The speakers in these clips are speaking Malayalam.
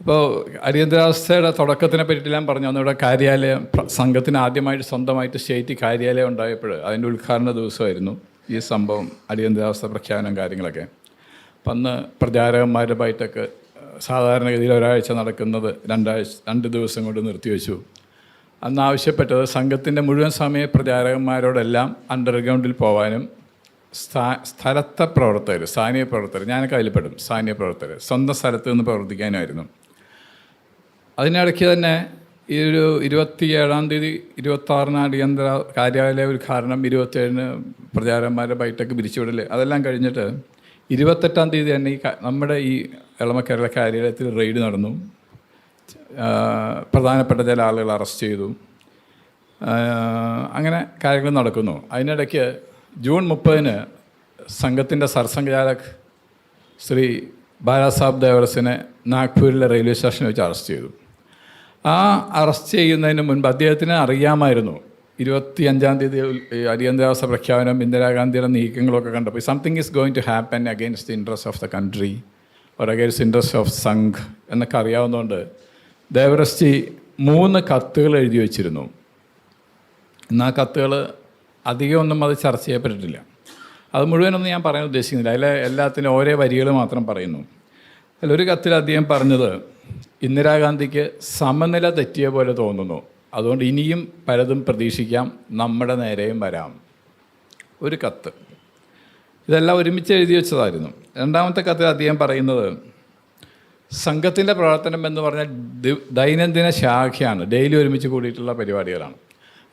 ഇപ്പോൾ അടിയന്തരാവസ്ഥയുടെ തുടക്കത്തിനെ പറ്റിയിട്ട് ഞാൻ പറഞ്ഞു. അന്നിവിടെ കാര്യാലയം സംഘത്തിന് ആദ്യമായിട്ട് സ്വന്തമായിട്ട് സ്റ്റേറ്റ് കാര്യാലയം ഉണ്ടായപ്പോൾ അതിന്റെ ഉദ്ഘാടന ദിവസമായിരുന്നു ഈ സംഭവം അടിയന്തരാവസ്ഥ പ്രഖ്യാപനം കാര്യങ്ങളൊക്കെ. അപ്പം അന്ന് പ്രചാരകന്മാരുമായിട്ടൊക്കെ സാധാരണഗതിയിൽ ഒരാഴ്ച നടക്കുന്നത് രണ്ടാഴ്ച രണ്ട് ദിവസം കൊണ്ട് നിർത്തിവെച്ചു. അന്ന് ആവശ്യപ്പെട്ടത് സംഘത്തിന്റെ മുഴുവൻ സമയ പ്രചാരകന്മാരോടെല്ലാം അണ്ടർഗ്രൗണ്ടിൽ പോകാനും സ്ഥാ സ്ഥലത്തെ പ്രവർത്തകർ സ്ഥാനീയ പ്രവർത്തകർ ഞാനൊക്കെ അതിൽപ്പെടും സ്ഥാനീയ പ്രവർത്തകർ സ്വന്തം സ്ഥലത്ത് നിന്ന് പ്രവർത്തിക്കാനുമായിരുന്നു അതിനിടയ്ക്ക് തന്നെ ഈ ഒരു ഇരുപത്തിയേഴാം തീയതി ഇരുപത്താറിന് അടിയന്തര കാര്യാലയ ഉദ്ഘാടനം ഇരുപത്തേഴിന് പ്രചാരന്മാരുടെ ബൈറ്റൊക്കെ പിരിച്ചുവിടൽ അതെല്ലാം കഴിഞ്ഞിട്ട് ഇരുപത്തെട്ടാം തീയതി തന്നെ ഈ നമ്മുടെ ഈ എളമ കേരള കാര്യാലയത്തിൽ റെയ്ഡ് നടന്നു. പ്രധാനപ്പെട്ട ചില ആളുകൾ അറസ്റ്റ് ചെയ്തു. അങ്ങനെ കാര്യങ്ങൾ നടക്കുന്നു. അതിനിടയ്ക്ക് ജൂൺ മുപ്പതിന് സംഘത്തിന്റെ സർസംഘചാലക് ശ്രീ ബാലാസാബ് ദേവറസിനെ നാഗ്പൂരിലെ റെയിൽവേ സ്റ്റേഷനിൽ വെച്ച് അറസ്റ്റ് ചെയ്തു. ആ അറസ്റ്റ് ചെയ്യുന്നതിന് മുൻപ് അദ്ദേഹത്തിന് അറിയാമായിരുന്നു. ഇരുപത്തി അഞ്ചാം തീയതി അടിയന്തരാവസ്ഥ പ്രഖ്യാപനം ഇന്ദിരാഗാന്ധിയുടെ നീക്കങ്ങളൊക്കെ കണ്ടപ്പോൾ something is going to happen against the interest of the country or against interest of Sangh എന്നൊക്കെ അറിയാവുന്നതുകൊണ്ട് ദേവറസ്റ്റി മൂന്ന് കത്തുകൾ എഴുതി വച്ചിരുന്നു. എന്നാൽ ആ കത്തുകൾ അധികമൊന്നും അത് ചർച്ച ചെയ്യപ്പെട്ടിട്ടില്ല. അത് മുഴുവനൊന്നും ഞാൻ പറയാൻ ഉദ്ദേശിക്കുന്നില്ല. അതിലെ എല്ലാത്തിനും ഓരോ വരികൾ മാത്രം പറയുന്നു. അതിലൊരു കത്തിൽ അദ്ദേഹം പറഞ്ഞത് ഇന്ദിരാഗാന്ധിക്ക് സമനില തെറ്റിയ പോലെ തോന്നുന്നു. അതുകൊണ്ട് ഇനിയും പലതും പ്രതീക്ഷിക്കാം. നമ്മുടെ നേരെയും വരാം. ഒരു കത്ത്. ഇതെല്ലാം ഒരുമിച്ച് എഴുതി വെച്ചതായിരുന്നു. രണ്ടാമത്തെ കത്തിൽ അദ്ദേഹം പറയുന്നത് സംഘത്തിന്റെ പ്രവർത്തനം എന്ന് പറഞ്ഞാൽ ദൈനംദിന ശാഖയാണ്. ഡെയിലി ഒരുമിച്ച് കൂടിയിട്ടുള്ള പരിപാടികളാണ്.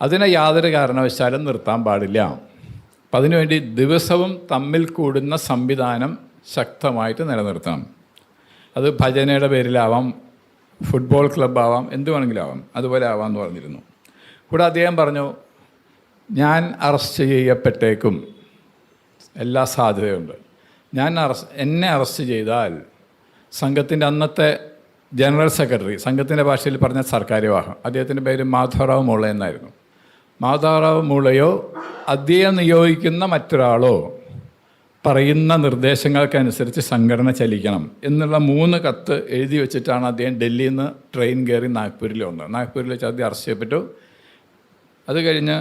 അതിനെ യാതൊരു കാരണവശാലും നിർത്താൻ പാടില്ല. അപ്പം അതിനുവേണ്ടി ദിവസവും തമ്മിൽ കൂടുന്ന സംവിധാനം ശക്തമായിട്ട് നിലനിർത്തണം. അത് ഭജനയുടെ പേരിലാവാം ഫുട്ബോൾ ക്ലബ്ബാവാം എന്ത് വേണമെങ്കിലും ആവാം അതുപോലെ ആവാമെന്ന് പറഞ്ഞിരുന്നു. കൂടെ അദ്ദേഹം പറഞ്ഞു ഞാൻ അറസ്റ്റ് ചെയ്യപ്പെട്ടേക്കും. എല്ലാ സാധ്യതയുണ്ട്. ഞാൻ അറസ്റ്റ് എന്നെ അറസ്റ്റ് ചെയ്താൽ സംഘത്തിന്റെ അന്നത്തെ ജനറൽ സെക്രട്ടറി സംഘത്തിന്റെ ഭാഷയിൽ പറഞ്ഞ സർക്കാർ വിവാഹം അദ്ദേഹത്തിന്റെ പേര് മാധവറാവ് മൂള എന്നായിരുന്നു. മാധവറാവ് മൂളയോ അദ്ദേഹം നിയോഗിക്കുന്ന മറ്റൊരാളോ പറയുന്ന നിർദ്ദേശങ്ങൾക്കനുസരിച്ച് സംഘടന ചലിക്കണം എന്നുള്ള മൂന്ന് കത്ത് എഴുതി വെച്ചിട്ടാണ് അദ്ദേഹം ഡൽഹിയിൽ നിന്ന് ട്രെയിൻ കയറി നാഗ്പൂരിൽ വന്നത് നാഗ്പൂരിൽ വെച്ച് ആദ്യം അറസ്റ്റ് ചെയ്യപ്പെട്ടു. അത് കഴിഞ്ഞ്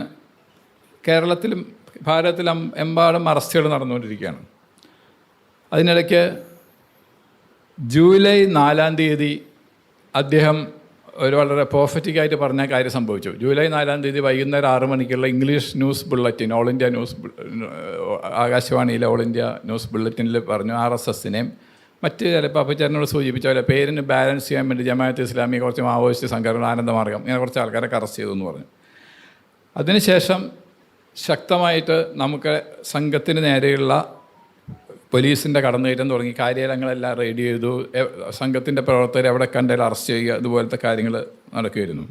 കേരളത്തിലും ഭാരതത്തിലും എമ്പാടും അറസ്റ്റുകൾ നടന്നുകൊണ്ടിരിക്കുകയാണ്. അതിനിടയ്ക്ക് ജൂലൈ നാലാം തീയതി അദ്ദേഹം ഒരു വളരെ പ്രോഫറ്റിക്കായിട്ട് പറഞ്ഞ കാര്യം സംഭവിച്ചു. ജൂലൈ നാലാം തീയതി വൈകുന്നേരം ആറ് മണിക്കുള്ള English news bulletin all India news ആകാശവാണിയിലെ ഓൾ ഇന്ത്യ ന്യൂസ് ബുള്ളറ്റിനിൽ പറഞ്ഞു ആർ എസ് എസിനെയും മറ്റ് ചിലപ്പോൾ അപ്പച്ചേരനോട് സൂചിപ്പിച്ച പോലെ പേരിന് ബാലൻസ് ചെയ്യാൻ വേണ്ടി ജമാഅത്ത് ഇസ്ലാമി കുറച്ച് മാവോയിസ്റ്റ് സംഘടന ആനന്ദമാർഗം ഇങ്ങനെ കുറച്ച് ആൾക്കാരെ അറസ്റ്റ് ചെയ്തു എന്ന് പറഞ്ഞു. അതിനുശേഷം ശക്തമായിട്ട് നമുക്ക് സംഘത്തിന് നേരെയുള്ള പോലീസിന്റെ കടന്നുകയറ്റം തുടങ്ങി കാര്യങ്ങളെല്ലാം റെയ്ഡ് ചെയ്തു സംഘത്തിന്റെ പ്രവർത്തകരെ എവിടെ കണ്ടാലും അറസ്റ്റ് ചെയ്യുക അതുപോലത്തെ കാര്യങ്ങൾ നടക്കുമായിരുന്നു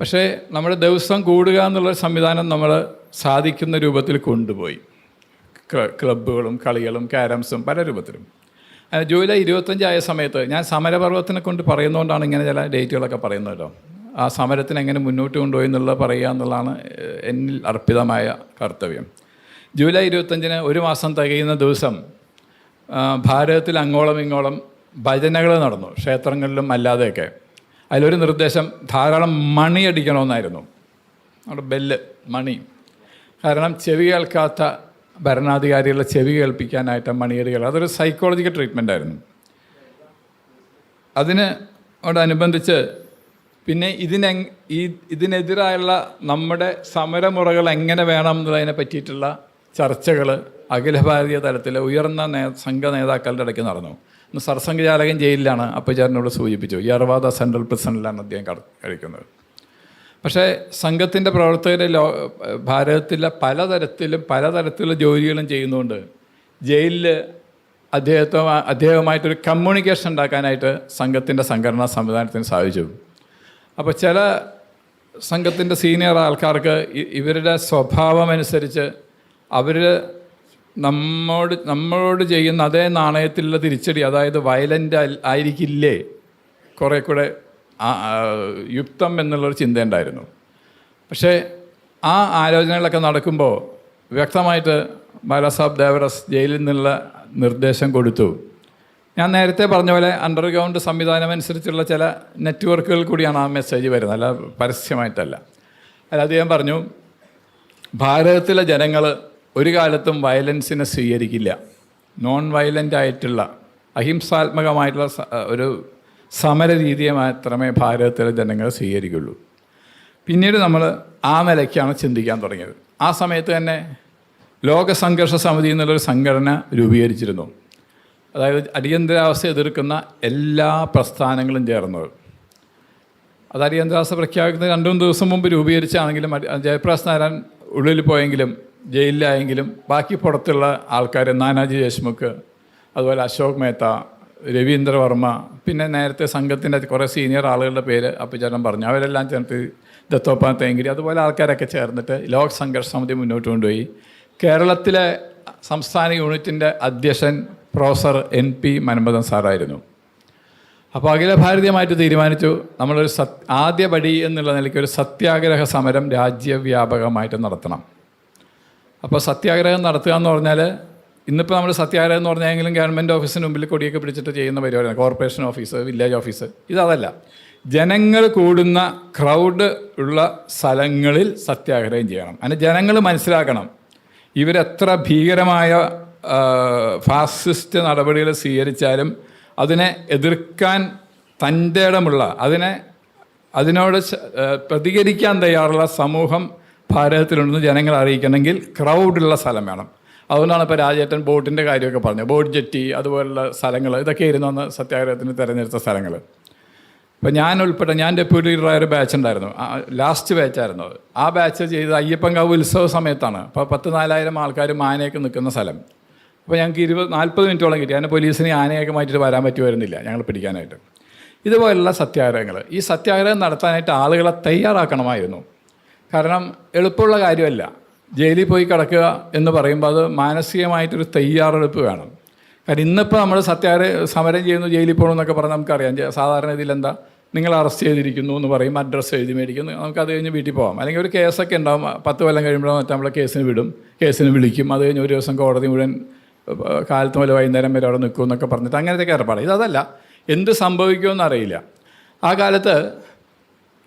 പക്ഷേ നമ്മുടെ ദിവസം കൂടുക എന്നുള്ള സംവിധാനം നമ്മൾ സാധിക്കുന്ന രൂപത്തിൽ കൊണ്ടുപോയി. ക്ല- ക്ലബ്ബുകളും കളികളും ക്യാരംസും പല രൂപത്തിലും. ജൂലൈ ഇരുപത്തഞ്ചായ സമയത്ത് ഞാൻ സമരപർവത്തിനെ കൊണ്ട് പറയുന്നതുകൊണ്ടാണ് ഇങ്ങനെ ചില ഡേറ്റുകളൊക്കെ പറയുന്നത് കേട്ടോ. ആ സമരത്തിന് എങ്ങനെ മുന്നോട്ട് കൊണ്ടുപോയി എന്നുള്ളത് പറയുക എന്നുള്ളതാണ് എന്നിൽ അർപ്പിതമായ കർത്തവ്യം. ജൂലൈ ഇരുപത്തഞ്ചിന് ഒരു മാസം തികയുന്ന ദിവസം ഭാരതത്തിൽ അങ്ങോളം ഇങ്ങോളം ഭജനകൾ നടന്നു ക്ഷേത്രങ്ങളിലും അല്ലാതെയൊക്കെ. അതിലൊരു നിർദ്ദേശം ധാരാളം മണി അടിക്കണമെന്നായിരുന്നു. അവിടെ ബെല്ല് മണി. കാരണം ചെവി കേൾക്കാത്ത ഭരണാധികാരികളെ ചെവി കേൾപ്പിക്കാനായിട്ട് മണിയടികൾ അതൊരു സൈക്കോളജിക്കൽ ട്രീറ്റ്മെന്റ് ആയിരുന്നു. അതിന് അനുബന്ധിച്ച് പിന്നെ ഇതിനെ ഈ ഇതിനെതിരായുള്ള നമ്മുടെ സമരമുറകൾ എങ്ങനെ വേണം എന്നുള്ളതിനെ പറ്റിയിട്ടുള്ള ചർച്ചകൾ അഖില ഭാരതീയ തലത്തിൽ ഉയർന്ന നേ സംഘ നേതാക്കളുടെ ഇടയ്ക്ക് നടന്നു. ഇന്ന് സർസംഘചാലകൻ ജയിലിലാണ് അപ്പചാരനോട് സൂചിപ്പിച്ചു. യർവാദ സെൻട്രൽ പ്രിസണിലാണ് അദ്ദേഹം കഴിക്കുന്നത്. പക്ഷേ സംഘത്തിന്റെ പ്രവർത്തകരെ ലോ ഭാരതത്തിലെ പലതരത്തിലും പലതരത്തിലുള്ള ജോലികളും ചെയ്യുന്നതുകൊണ്ട് ജയിലിൽ അദ്ദേഹത്തെ അദ്ദേഹവുമായിട്ടൊരു കമ്മ്യൂണിക്കേഷൻ ഉണ്ടാക്കാനായിട്ട് സംഘത്തിന്റെ സംഘടനാ സംവിധാനത്തിന് സാധിച്ചു. അപ്പോൾ ചില സംഘത്തിന്റെ സീനിയർ ആൾക്കാർക്ക് ഇവരുടെ സ്വഭാവമനുസരിച്ച് അവർ നമ്മോട് നമ്മളോട് ചെയ്യുന്ന അതേ നാണയത്തിലുള്ള തിരിച്ചടി അതായത് വയലന്റ് ആയിരിക്കില്ലേ? കുറേ കൂടെ യുക്തം എന്നുള്ളൊരു ചിന്തയുണ്ടായിരുന്നു പക്ഷേ ആ ആലോചനകളൊക്കെ നടക്കുമ്പോൾ വ്യക്തമായിട്ട് ബാലാസാബ് ദേവറസ് ജയിലിൽ നിന്നുള്ള നിർദ്ദേശം കൊടുത്തു. ഞാൻ നേരത്തെ പറഞ്ഞ പോലെ അണ്ടർഗ്രൗണ്ട് സംവിധാനം അനുസരിച്ചുള്ള ചില നെറ്റ്വർക്കുകൾ കൂടിയാണ് ആ മെസ്സേജ് വരുന്നത്. അല്ല പരസ്യമായിട്ടല്ല. അതിൽ അദ്ദേഹം പറഞ്ഞു ഭാരതത്തിലെ ജനങ്ങൾ ഒരു കാലത്തും വയലൻസിനെ സ്വീകരിക്കില്ല. നോൺ വയലന്റ് ആയിട്ടുള്ള അഹിംസാത്മകമായിട്ടുള്ള ഒരു സമര രീതിയെ മാത്രമേ ഭാരതത്തിലെ ജനങ്ങൾ സ്വീകരിക്കുള്ളൂ. പിന്നീട് നമ്മൾ ആ നിലയ്ക്കാണ് ചിന്തിക്കാൻ തുടങ്ങിയത്. ആ സമയത്ത് തന്നെ ലോകസംഘർഷ സമിതി എന്നുള്ളൊരു സംഘടന രൂപീകരിച്ചിരുന്നു. അതായത് അടിയന്തരാവസ്ഥ എതിർക്കുന്ന എല്ലാ പ്രസ്ഥാനങ്ങളും ചേർന്നത്. അത് അടിയന്തരാവസ്ഥ പ്രഖ്യാപിക്കുന്ന രണ്ടു മൂന്ന് ദിവസം മുമ്പ് രൂപീകരിച്ചാണെങ്കിലും ജയപ്രകാശ് നാരായൺ ഉള്ളിൽ പോയെങ്കിലും ജയിലിലായെങ്കിലും ബാക്കി പുറത്തുള്ള ആൾക്കാർ നാനാജി ദേശ്മുഖ് അതുപോലെ അശോക് മേത്ത രവീന്ദ്രവർമ്മ പിന്നെ നേരത്തെ സംഘത്തിന്റെ കുറേ സീനിയർ ആളുകളുടെ പേര് അപ്പിച്ചേട്ടൻ പറഞ്ഞു. അവരെല്ലാം ചേർത്ത് ദത്തോപ്പ തേങ്കിരി അതുപോലെ ആൾക്കാരൊക്കെ ചേർന്നിട്ട് ലോക് സംഘർഷ സമിതി മുന്നോട്ട് കൊണ്ടുപോയി. കേരളത്തിലെ സംസ്ഥാന യൂണിറ്റിന്റെ അധ്യക്ഷൻ പ്രൊഫസർ എൻ പി മൻമഥൻ സാറായിരുന്നു. അപ്പോൾ അഖില ഭാരതീയമായിട്ട് തീരുമാനിച്ചു. നമ്മളൊരു സത് ആദ്യപടി എന്നുള്ള നിലയ്ക്ക് ഒരു സത്യാഗ്രഹ സമരം രാജ്യവ്യാപകമായിട്ട് നടത്തണം. അപ്പോൾ സത്യാഗ്രഹം നടത്തുക എന്ന് പറഞ്ഞാൽ ഇന്നിപ്പോൾ നമ്മൾ സത്യാഗ്രഹം എന്ന് പറഞ്ഞെങ്കിലും ഗവൺമെന്റ് ഓഫീസിന് മുമ്പിൽ കൊടിയൊക്കെ പിടിച്ചിട്ട് ചെയ്യുന്ന പരിപാടിയാണ്. Corporation office village office. ഇതല്ല ജനങ്ങൾ കൂടുന്ന ക്രൗഡ് ഉള്ള സ്ഥലങ്ങളിൽ സത്യാഗ്രഹം ചെയ്യണം. അതിന് ജനങ്ങൾ മനസ്സിലാക്കണം. ഇവരെത്ര ഭീകരമായ ഫാസിസ്റ്റ് നടപടികൾ സ്വീകരിച്ചാലും അതിനെ എതിർക്കാൻ തന്റെ ഇടമുള്ള അതിനെ അതിനോട് പ്രതികരിക്കാൻ തയ്യാറുള്ള സമൂഹം ഭാരതത്തിലുണ്ടെന്ന് ജനങ്ങളെ അറിയിക്കണമെങ്കിൽ ക്രൗഡുള്ള സ്ഥലം വേണം. അതുകൊണ്ടാണ് ഇപ്പോൾ രാജേട്ടൻ ബോട്ടിന്റെ കാര്യമൊക്കെ പറഞ്ഞത്. ബോട്ട് ജെറ്റി അതുപോലുള്ള സ്ഥലങ്ങൾ ഇതൊക്കെ ആയിരുന്നു അന്ന് സത്യാഗ്രഹത്തിന് തിരഞ്ഞെടുത്ത സ്ഥലങ്ങൾ. ഇപ്പം ഞാൻ ഉൾപ്പെട്ട ഞാൻ ഡെപ്യൂട്ടി ലീഡറായ ഒരു ബാച്ച് ഉണ്ടായിരുന്നു. ലാസ്റ്റ് ബാച്ചായിരുന്നു അത്. ആ ബാച്ച് ചെയ്ത് അയ്യപ്പൻകാവ് ഉത്സവ സമയത്താണ് അപ്പോൾ പത്ത് നാലായിരം ആൾക്കാർ മാനയൊക്കെ നിൽക്കുന്ന സ്ഥലം. അപ്പോൾ ഞങ്ങൾക്ക് ഇരുപത് നാൽപ്പത് മിനിറ്റോളം കിട്ടി. അതിന് പോലീസിനെ ആനയൊക്കെ മാറ്റിയിട്ട് വരാൻ പറ്റുമായിരുന്നില്ല ഞങ്ങൾ പിടിക്കാനായിട്ട്. ഇതുപോലുള്ള സത്യാഗ്രഹങ്ങൾ. ഈ സത്യാഗ്രഹം നടത്താനായിട്ട് ആളുകളെ തയ്യാറാക്കണമായിരുന്നു. കാരണം എളുപ്പമുള്ള കാര്യമല്ല. ജയിലിൽ പോയി കിടക്കുക എന്ന് പറയുമ്പോൾ അത് മാനസികമായിട്ടൊരു തയ്യാറെടുപ്പ് വേണം. കാരണം ഇന്നിപ്പോൾ നമ്മൾ സത്യാഗ്രഹ സമരം ചെയ്യുന്നു ജയിലിൽ പോകണം എന്നൊക്കെ പറഞ്ഞാൽ നമുക്കറിയാം. സാധാരണ ഇതിലെന്താ? നിങ്ങൾ അറസ്റ്റ് ചെയ്തിരിക്കുന്നു എന്ന് പറയും അഡ്രസ്സ് എഴുതി മേടിക്കുന്നു നമുക്ക് അത് കഴിഞ്ഞ് വീട്ടിൽ പോകാം അല്ലെങ്കിൽ ഒരു കേസൊക്കെ ഉണ്ടാവും പത്ത് കൊല്ലം കഴിയുമ്പോൾ മറ്റേ നമ്മളെ കേസിന് വിടും കേസിന് വിളിക്കും അത് കഴിഞ്ഞ് ഒരു ദിവസം കോടതി മുഴുവൻ കാലത്ത് മുതൽ വൈകുന്നേരം വരെ അവിടെ നിൽക്കും എന്നൊക്കെ പറഞ്ഞിട്ട് അങ്ങനത്തെ ഏർപ്പാട്. ഇതല്ല എന്ത് സംഭവിക്കുമെന്ന് അറിയില്ല. ആ കാലത്ത്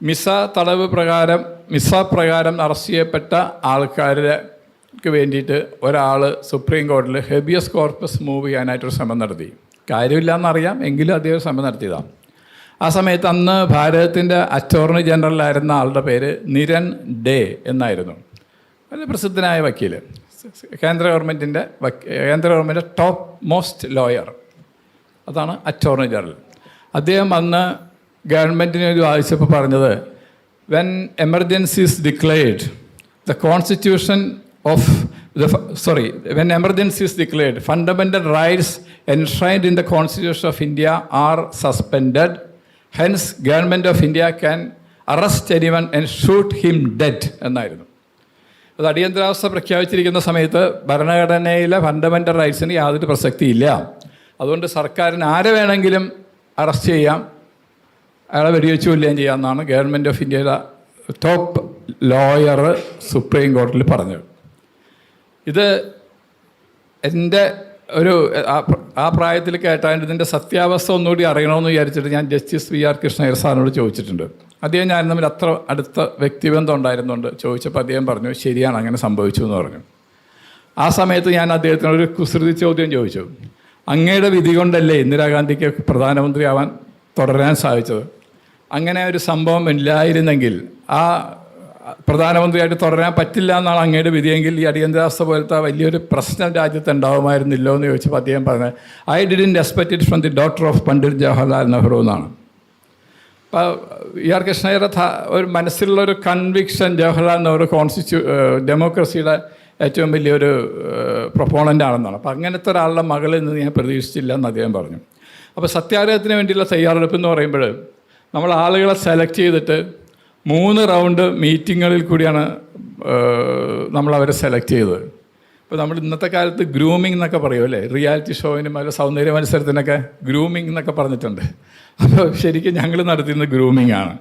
മിസ തടവ് പ്രകാരം മിസ പ്രകാരം അറസ്റ്റ് ചെയ്യപ്പെട്ട ആൾക്കാർക്ക് വേണ്ടിയിട്ട് ഒരാൾ സുപ്രീം കോടതിയിൽ ഹെബിയസ് കോർപ്പസ് മൂവ് ചെയ്യാനായിട്ടൊരു ശ്രമം നടത്തി. കാര്യമില്ലെന്നറിയാം എങ്കിലും അദ്ദേഹം ശ്രമം നടത്തിയതാണ് ആ സമയത്ത് അന്ന് ഭാരതത്തിന്റെ അറ്റോർണി ജനറലായിരുന്ന ആളുടെ പേര് നിരൻ ഡേ എന്നായിരുന്നു. വളരെ പ്രസിദ്ധനായ വക്കീൽ കേന്ദ്ര ഗവൺമെന്റിന്റെ കേന്ദ്ര ഗവൺമെന്റിന്റെ ടോപ്പ് മോസ്റ്റ് ലോയർ. അതാണ് അറ്റോർണി ജനറൽ. അദ്ദേഹം അന്ന് ഗവൺമെന്റിനെ ഒരു ആവശ്യപ്പോൾ പറഞ്ഞത് when emergency's declared the constitution of the sorry when emergency's declared fundamental rights enshrined in the constitution of India are suspended hence government of India can arrest anyone and shoot him dead എന്നായിരുന്നു. അത് അടിയന്തരാവസ്ഥ പ്രഖ്യാപിച്ചിരിക്കുന്ന സമയത്ത് ഭരണഘടനയിലെ ഫണ്ടമെന്റൽ റൈറ്റ്സിന് യാതൊരു പ്രസക്തിയില്ല. അതുകൊണ്ട് സർക്കാരിന് ആരെ വേണമെങ്കിലും അറസ്റ്റ് ചെയ്യാം. അയാളെ വെടിവെച്ച് കൊല്ലുകയും ചെയ്യാമെന്നാണ് ഗവൺമെന്റ് ഓഫ് ഇന്ത്യയുടെ ടോപ്പ് ലോയർ സുപ്രീം കോടതിയിൽ പറഞ്ഞത്. ഇത് എന്റെ ഒരു ആ പ്രായത്തിൽ കേട്ടാൽ ഇതിന്റെ സത്യാവസ്ഥ ഒന്നുകൂടി അറിയണമെന്ന് വിചാരിച്ചിട്ട് ഞാൻ ജസ്റ്റിസ് വി ആർ കൃഷ്ണയ്യർ സാറിനോട് ചോദിച്ചിട്ടുണ്ട്. അദ്ദേഹം ഞാൻ തമ്മിൽ അത്ര അടുത്ത വ്യക്തിബന്ധം ഉണ്ടായിരുന്നുണ്ട്. ചോദിച്ചപ്പോൾ അദ്ദേഹം പറഞ്ഞു ശരിയാണ് അങ്ങനെ സംഭവിച്ചു എന്ന് പറഞ്ഞു. ആ സമയത്ത് ഞാൻ അദ്ദേഹത്തിനോട് കുസൃതി ചോദ്യം ചോദിച്ചു. അങ്ങയുടെ വിധി കൊണ്ടല്ലേ ഇന്ദിരാഗാന്ധിക്ക് പ്രധാനമന്ത്രിയാവാൻ തുടരാൻ സാധിച്ചത്? അങ്ങനെ ഒരു സംഭവം ഇല്ലായിരുന്നെങ്കിൽ ആ പ്രധാനമന്ത്രിയായിട്ട് തുടരാൻ പറ്റില്ല എന്നാണ് അങ്ങയുടെ വിധിയെങ്കിൽ ഈ അടിയന്തരാവസ്ഥ പോലത്തെ വലിയൊരു പ്രശ്നം രാജ്യത്ത് ഉണ്ടാവുമായിരുന്നില്ലോ എന്ന് ചോദിച്ചപ്പോൾ അദ്ദേഹം പറഞ്ഞത് I didn't expect it from the daughter of Pandit Jawaharlal Nehru എന്നാണ്. അപ്പോൾ ഇ ആർ കൃഷ്ണയുടെ ഒരു മനസ്സിലുള്ളൊരു കൺവിക്ഷൻ ജവഹർലാൽ നെഹ്റു കോൺസ്റ്റിറ്റ്യൂ ഡെമോക്രസിയുടെ ഏറ്റവും വലിയൊരു പ്രൊപ്പോണന്റ് ആണെന്നാണ്. അപ്പോൾ അങ്ങനത്തെ ഒരാളുടെ മകളിൽ നിന്ന് ഞാൻ പ്രതീക്ഷിച്ചില്ല എന്ന് അദ്ദേഹം പറഞ്ഞു. അപ്പോൾ സത്യാഗ്രഹത്തിന് വേണ്ടിയുള്ള തയ്യാറെടുപ്പ് എന്ന് പറയുമ്പോൾ നമ്മൾ ആളുകളെ സെലക്ട് ചെയ്തിട്ട് മൂന്ന് റൗണ്ട് മീറ്റിങ്ങുകളിൽ കൂടിയാണ് നമ്മൾ അവരെ സെലക്ട് ചെയ്തത്. ഇപ്പോൾ നമ്മൾ ഇന്നത്തെ കാലത്ത് ഗ്രൂമിംഗ് എന്നൊക്കെ പറയും അല്ലേ? റിയാലിറ്റി ഷോയിനും അല്ല സൗന്ദര്യ മത്സരത്തിനൊക്കെ ഗ്രൂമിംഗ് എന്നൊക്കെ പറഞ്ഞിട്ടുണ്ട്. അപ്പോൾ ശരിക്കും ഞങ്ങൾ നടത്തിയിരുന്നത് ഗ്രൂമിംഗ് ആണ്.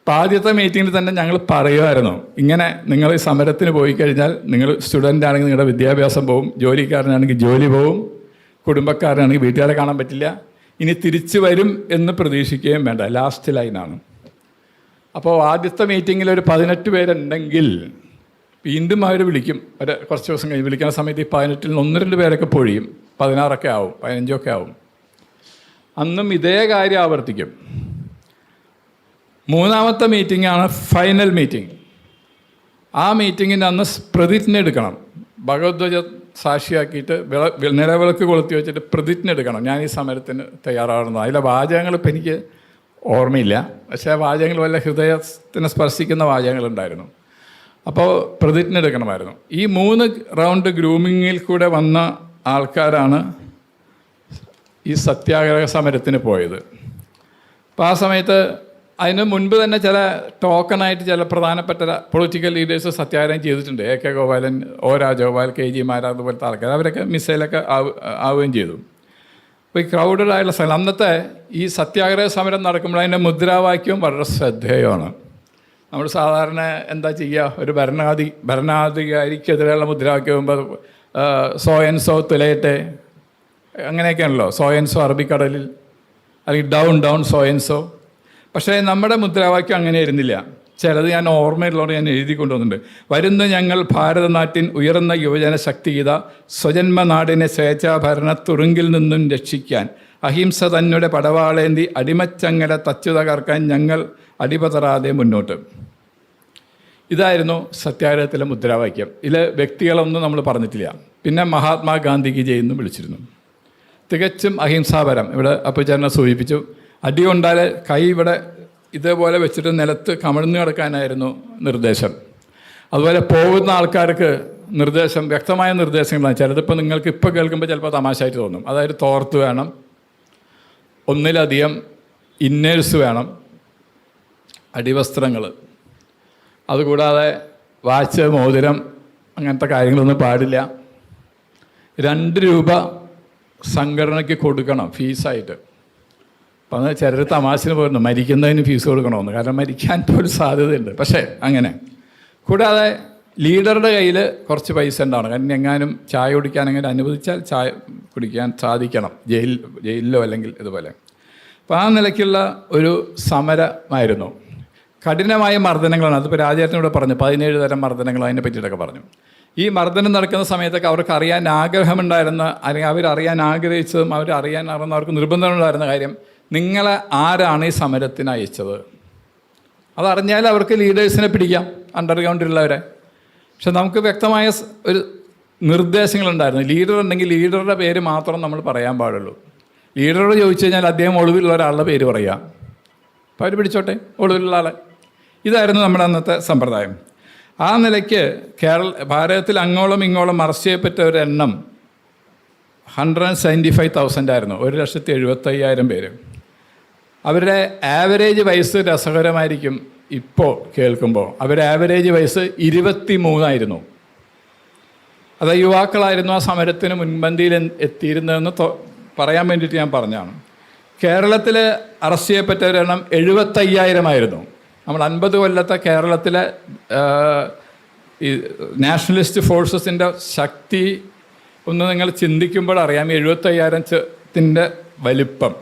അപ്പോൾ ആദ്യത്തെ മീറ്റിങ്ങിൽ തന്നെ ഞങ്ങൾ പറയുമായിരുന്നു ഇങ്ങനെ നിങ്ങൾ സമരത്തിന് പോയി കഴിഞ്ഞാൽ നിങ്ങൾ സ്റ്റുഡന്റ് ആണെങ്കിൽ നിങ്ങളുടെ വിദ്യാഭ്യാസം പോവും ജോലിക്കാരനാണെങ്കിൽ ജോലി പോവും കുടുംബക്കാരനാണെങ്കിൽ വീട്ടുകാരെ കാണാൻ പറ്റില്ല ഇനി തിരിച്ചു വരും എന്ന് പ്രതീക്ഷിക്കുകയും വേണ്ട. ലാസ്റ്റ് ലൈനാണ് അപ്പോൾ ആദ്യത്തെ മീറ്റിങ്ങിൽ ഒരു പതിനെട്ട് പേരുണ്ടെങ്കിൽ വീണ്ടും അവർ വിളിക്കും. ഒരു കുറച്ച് ദിവസം കഴിഞ്ഞ് വിളിക്കുന്ന സമയത്ത് ഈ പതിനെട്ടിൽ നിന്ന് ഒന്ന് രണ്ട് പേരൊക്കെ പൊഴിയും. പതിനാറൊക്കെ ആവും പതിനഞ്ചൊക്കെ ആവും. അന്നും ഇതേ കാര്യം ആവർത്തിക്കും. മൂന്നാമത്തെ മീറ്റിങ്ങാണ് ഫൈനൽ മീറ്റിംഗ് ആ മീറ്റിങ്ങിന്റെ അന്ന് പ്രതിജ്ഞ എടുക്കണം. ഭഗവത്വജ സാക്ഷിയാക്കിയിട്ട് വിള നിലവിളക്ക് കൊളുത്തി വെച്ചിട്ട് പ്രതിജ്ഞ എടുക്കണം. ഞാൻ ഈ സമരത്തിന് തയ്യാറാകുന്നു അതിലെ വാചകങ്ങൾ ഇപ്പം എനിക്ക് ഓർമ്മയില്ല. പക്ഷേ ആ വാചകങ്ങൾ വല്ല ഹൃദയത്തിനെ സ്പർശിക്കുന്ന വാചകങ്ങളുണ്ടായിരുന്നു അപ്പോൾ പ്രതിജ്ഞ എടുക്കണമായിരുന്നു. ഈ മൂന്ന് റൗണ്ട് ഗ്രൂമിങ്ങിൽ കൂടെ വന്ന ആൾക്കാരാണ് ഈ സത്യാഗ്രഹ സമരത്തിന് പോയത്. അപ്പോൾ ആ സമയത്ത് അതിന് മുൻപ് തന്നെ ചില ടോക്കണായിട്ട് ചില പ്രധാനപ്പെട്ട പൊളിറ്റിക്കൽ ലീഡേഴ്സ് സത്യാഗ്രഹം ചെയ്തിട്ടുണ്ട്. A K Gopalan O Rajagopal K G Marar അതുപോലത്തെ ആൾക്കാർ. അവരൊക്കെ മിസൈലൊക്കെ ആവ് ആവുകയും ചെയ്തു. അപ്പോൾ ഈ ക്രൗഡഡ് ആയിട്ടുള്ള സ്ഥലം അന്നത്തെ ഈ സത്യാഗ്രഹ സമരം നടക്കുമ്പോൾ അതിന്റെ മുദ്രാവാക്യവും വളരെ ശ്രദ്ധേയമാണ്. നമ്മൾ സാധാരണ എന്താ ചെയ്യുക? ഒരു ഭരണാധി ഭരണാധികാരിക്കെതിരെയുള്ള മുദ്രാവാക്യം സോ ആൻഡ് സോ തുലയട്ടെ അങ്ങനെയൊക്കെയാണല്ലോ. സോ സോ അറബിക്കടലിൽ അല്ലെങ്കിൽ ഡൗൺ ഡൗൺ സോ സോ. പക്ഷേ നമ്മുടെ മുദ്രാവാക്യം അങ്ങനെ ആയിരുന്നില്ല ചിലത് ഞാൻ ഓർമ്മയുള്ളതുകൊണ്ട് ഞാൻ എഴുതി കൊണ്ടുവന്നിട്ടുണ്ട്. വരുന്ന ഞങ്ങൾ ഭാരതനാട്ടിൻ ഉയർന്ന യുവജന ശക്തിഗീത സ്വജന്മ നാടിനെ സ്വേച്ഛാഭരണ തുറുങ്കിൽ നിന്നും രക്ഷിക്കാൻ. അഹിംസ തന്നെ പടവാളേന്തി അടിമച്ചങ്ങല തച്ചു തകർക്കാൻ ഞങ്ങൾ അടിപതറാതെ മുന്നോട്ട്. ഇതായിരുന്നു സത്യാഗ്രഹത്തിലെ മുദ്രാവാക്യം. ഇതിലെ വ്യക്തികളൊന്നും നമ്മൾ പറഞ്ഞിട്ടില്ല. പിന്നെ മഹാത്മാഗാന്ധിക്ക് ജയെന്നും വിളിച്ചിരുന്നു. തികച്ചും അഹിംസാപരം. ഇവിടെ അപ്പുചാരനെ സൂചിപ്പിച്ചു. അടി കൊണ്ടാൽ കൈ ഇവിടെ ഇതേപോലെ വെച്ചിട്ട് നിലത്ത് കമിഴ്ന്നു കിടക്കാനായിരുന്നു നിർദ്ദേശം. അതുപോലെ പോകുന്ന ആൾക്കാർക്ക് നിർദ്ദേശം വ്യക്തമായ നിർദ്ദേശങ്ങളാണ് ചിലതിപ്പോൾ നിങ്ങൾക്ക് ഇപ്പോൾ കേൾക്കുമ്പോൾ ചിലപ്പോൾ തമാശയായിട്ട് തോന്നും. അതായത് തോർത്ത് വേണം ഒന്നിലധികം ഇന്നേഴ്സ് വേണം അടിവസ്ത്രങ്ങൾ. അതുകൂടാതെ വാച്ച് മോതിരം അങ്ങനത്തെ കാര്യങ്ങളൊന്നും പാടില്ല. രണ്ട് രൂപ സംഘടനയ്ക്ക് കൊടുക്കണം ഫീസായിട്ട്. അപ്പം ചിലർ തമാശന് പോയിരുന്നു മരിക്കുന്നതിന് ഫീസ് കൊടുക്കണമെന്ന്. കാരണം മരിക്കാൻ പോലും സാധ്യതയുണ്ട്. പക്ഷേ അങ്ങനെ. കൂടാതെ ലീഡറുടെ കയ്യിൽ കുറച്ച് പൈസ ഉണ്ടാവണം. കാരണം എങ്ങാനും ചായ കുടിക്കാൻ അങ്ങനെ അനുവദിച്ചാൽ ചായ കുടിക്കാൻ സാധിക്കണം. ജയിൽ ജയിലിലോ അല്ലെങ്കിൽ ഇതുപോലെ. അപ്പോൾ ആ നിലയ്ക്കുള്ള ഒരു സമരമായിരുന്നു. കഠിനമായ മർദ്ദനങ്ങളാണ്. അതിപ്പോൾ രാജേട്ടനോട് പറഞ്ഞു പതിനേഴ് തരം മർദ്ദനങ്ങൾ അതിനെ പറ്റിയിട്ടൊക്കെ പറഞ്ഞു. ഈ മർദ്ദനം നടക്കുന്ന സമയത്തൊക്കെ അവർക്ക് അറിയാൻ ആഗ്രഹമുണ്ടായിരുന്ന അല്ലെങ്കിൽ അവരറിയാൻ ആഗ്രഹിച്ചതും അവരറിയാൻ അറിയുന്ന അവർക്ക് നിർബന്ധമുണ്ടായിരുന്ന കാര്യം നിങ്ങളെ ആരാണ് ഈ സമരത്തിന് അയച്ചത്? അതറിഞ്ഞാൽ അവർക്ക് ലീഡേഴ്സിനെ പിടിക്കാം അണ്ടർഗ്രൗണ്ടിലുള്ളവരെ പക്ഷെ നമുക്ക് വ്യക്തമായ ഒരു നിർദ്ദേശങ്ങളുണ്ടായിരുന്നു. ലീഡർ ഉണ്ടെങ്കിൽ ലീഡറുടെ പേര് മാത്രം നമ്മൾ പറയാൻ പാടുള്ളൂ. ലീഡറോട് ചോദിച്ചു കഴിഞ്ഞാൽ അദ്ദേഹം ഒളിവിലുള്ള ഒരാളുടെ പേര് പറയാം. അപ്പോൾ അവർ പിടിച്ചോട്ടെ ഒളിവിലുള്ള ആളെ. ഇതായിരുന്നു നമ്മുടെ അന്നത്തെ സമ്പ്രദായം. ആ നിലയ്ക്ക് കേരള ഭാരതത്തിൽ അങ്ങോളം ഇങ്ങോളം അറസ്റ്റ് ചെയ്യപ്പെട്ട ഒരു എണ്ണം hundred and seventy five thousand ആയിരുന്നു. ഒരു ലക്ഷത്തി എഴുപത്തയ്യായിരം പേര്. അവരുടെ ആവറേജ് വയസ്സ് രസകരമായിരിക്കും ഇപ്പോൾ കേൾക്കുമ്പോൾ അവരുടെ ആവറേജ് വയസ്സ് ഇരുപത്തി മൂന്നായിരുന്നു അത് യുവാക്കളായിരുന്നു ആ സമരത്തിന് മുൻപന്തിയിൽ എത്തിയിരുന്നതെന്ന് പറയാൻ വേണ്ടിയിട്ട് ഞാൻ പറഞ്ഞതാണ് കേരളത്തിൽ അറസ്റ്റ് ചെയ്യപ്പെട്ടവരുടെ എണ്ണം എഴുപത്തയ്യായിരമായിരുന്നു നമ്മൾ അൻപത് കൊല്ലത്തെ കേരളത്തിലെ ഈ നാഷണലിസ്റ്റ് ഫോഴ്സസിന്റെ ശക്തി ഒന്ന് നിങ്ങൾ ചിന്തിക്കുമ്പോൾ അറിയാം എഴുപത്തയ്യായിരത്തിന്റെ വലിപ്പം.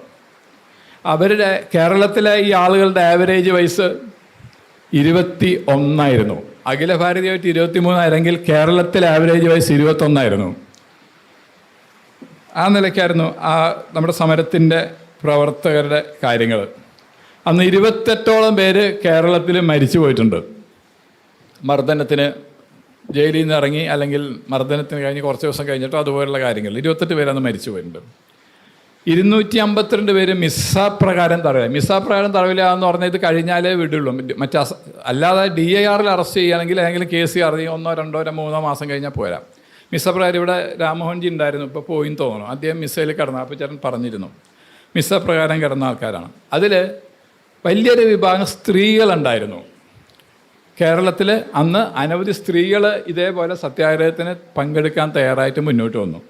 അവരുടെ കേരളത്തിലെ ഈ ആളുകളുടെ ആവറേജ് വയസ്സ് ഇരുപത്തി ഒന്നായിരുന്നു അഖില ഭാരതീയമായിട്ട് ഇരുപത്തി മൂന്നായിരുന്നെങ്കിൽ കേരളത്തിലെ ആവറേജ് വയസ്സ് ഇരുപത്തൊന്നായിരുന്നു. ആ നിലയ്ക്കായിരുന്നു ആ നമ്മുടെ സമരത്തിന്റെ പ്രവർത്തകരുടെ കാര്യങ്ങൾ. അന്ന് ഇരുപത്തെട്ടോളം പേര് കേരളത്തിൽ മരിച്ചു പോയിട്ടുണ്ട്. മർദ്ദനത്തിന് ജയിലിൽ നിന്ന് ഇറങ്ങി അല്ലെങ്കിൽ മർദ്ദനത്തിന് കഴിഞ്ഞ് കുറച്ച് ദിവസം കഴിഞ്ഞിട്ടോ അതുപോലുള്ള കാര്യങ്ങൾ. ഇരുപത്തെട്ട് പേരന്ന് മരിച്ചു പോയിട്ടുണ്ട്. ഇരുന്നൂറ്റി അമ്പത്തിരണ്ട് പേര് മിസ്സാപ്രകാരം തടവില്ല മിസ്സാപ്രകാരം തടവില്ല എന്ന് പറഞ്ഞാൽ ഇത് കഴിഞ്ഞാലേ വിടുള്ളൂ. മറ്റേ അല്ലാതെ ഡി ഐ ആറിൽ അറസ്റ്റ് ചെയ്യുകയാണെങ്കിൽ ഏതെങ്കിലും കേസ് അറിഞ്ഞ് ഒന്നോ രണ്ടോ മൂന്നോ മാസം കഴിഞ്ഞാൽ പോരാ. മിസ്സ പ്രകാരം ഇവിടെ രാമോഹൻജി ഉണ്ടായിരുന്നു. ഇപ്പോൾ പോയിന്ന് തോന്നുന്നു. അദ്ദേഹം മിസ്സയിൽ കിടന്നു അപ്പോൾ ചേട്ടൻ പറഞ്ഞിരുന്നു. മിസ്സ പ്രകാരം കിടന്ന ആൾക്കാരാണ്. അതിൽ വലിയൊരു വിഭാഗം സ്ത്രീകളുണ്ടായിരുന്നു. കേരളത്തിൽ അന്ന് അനവധി സ്ത്രീകൾ ഇതേപോലെ സത്യാഗ്രഹത്തിന് പങ്കെടുക്കാൻ തയ്യാറായിട്ട് മുന്നോട്ട് വന്നു.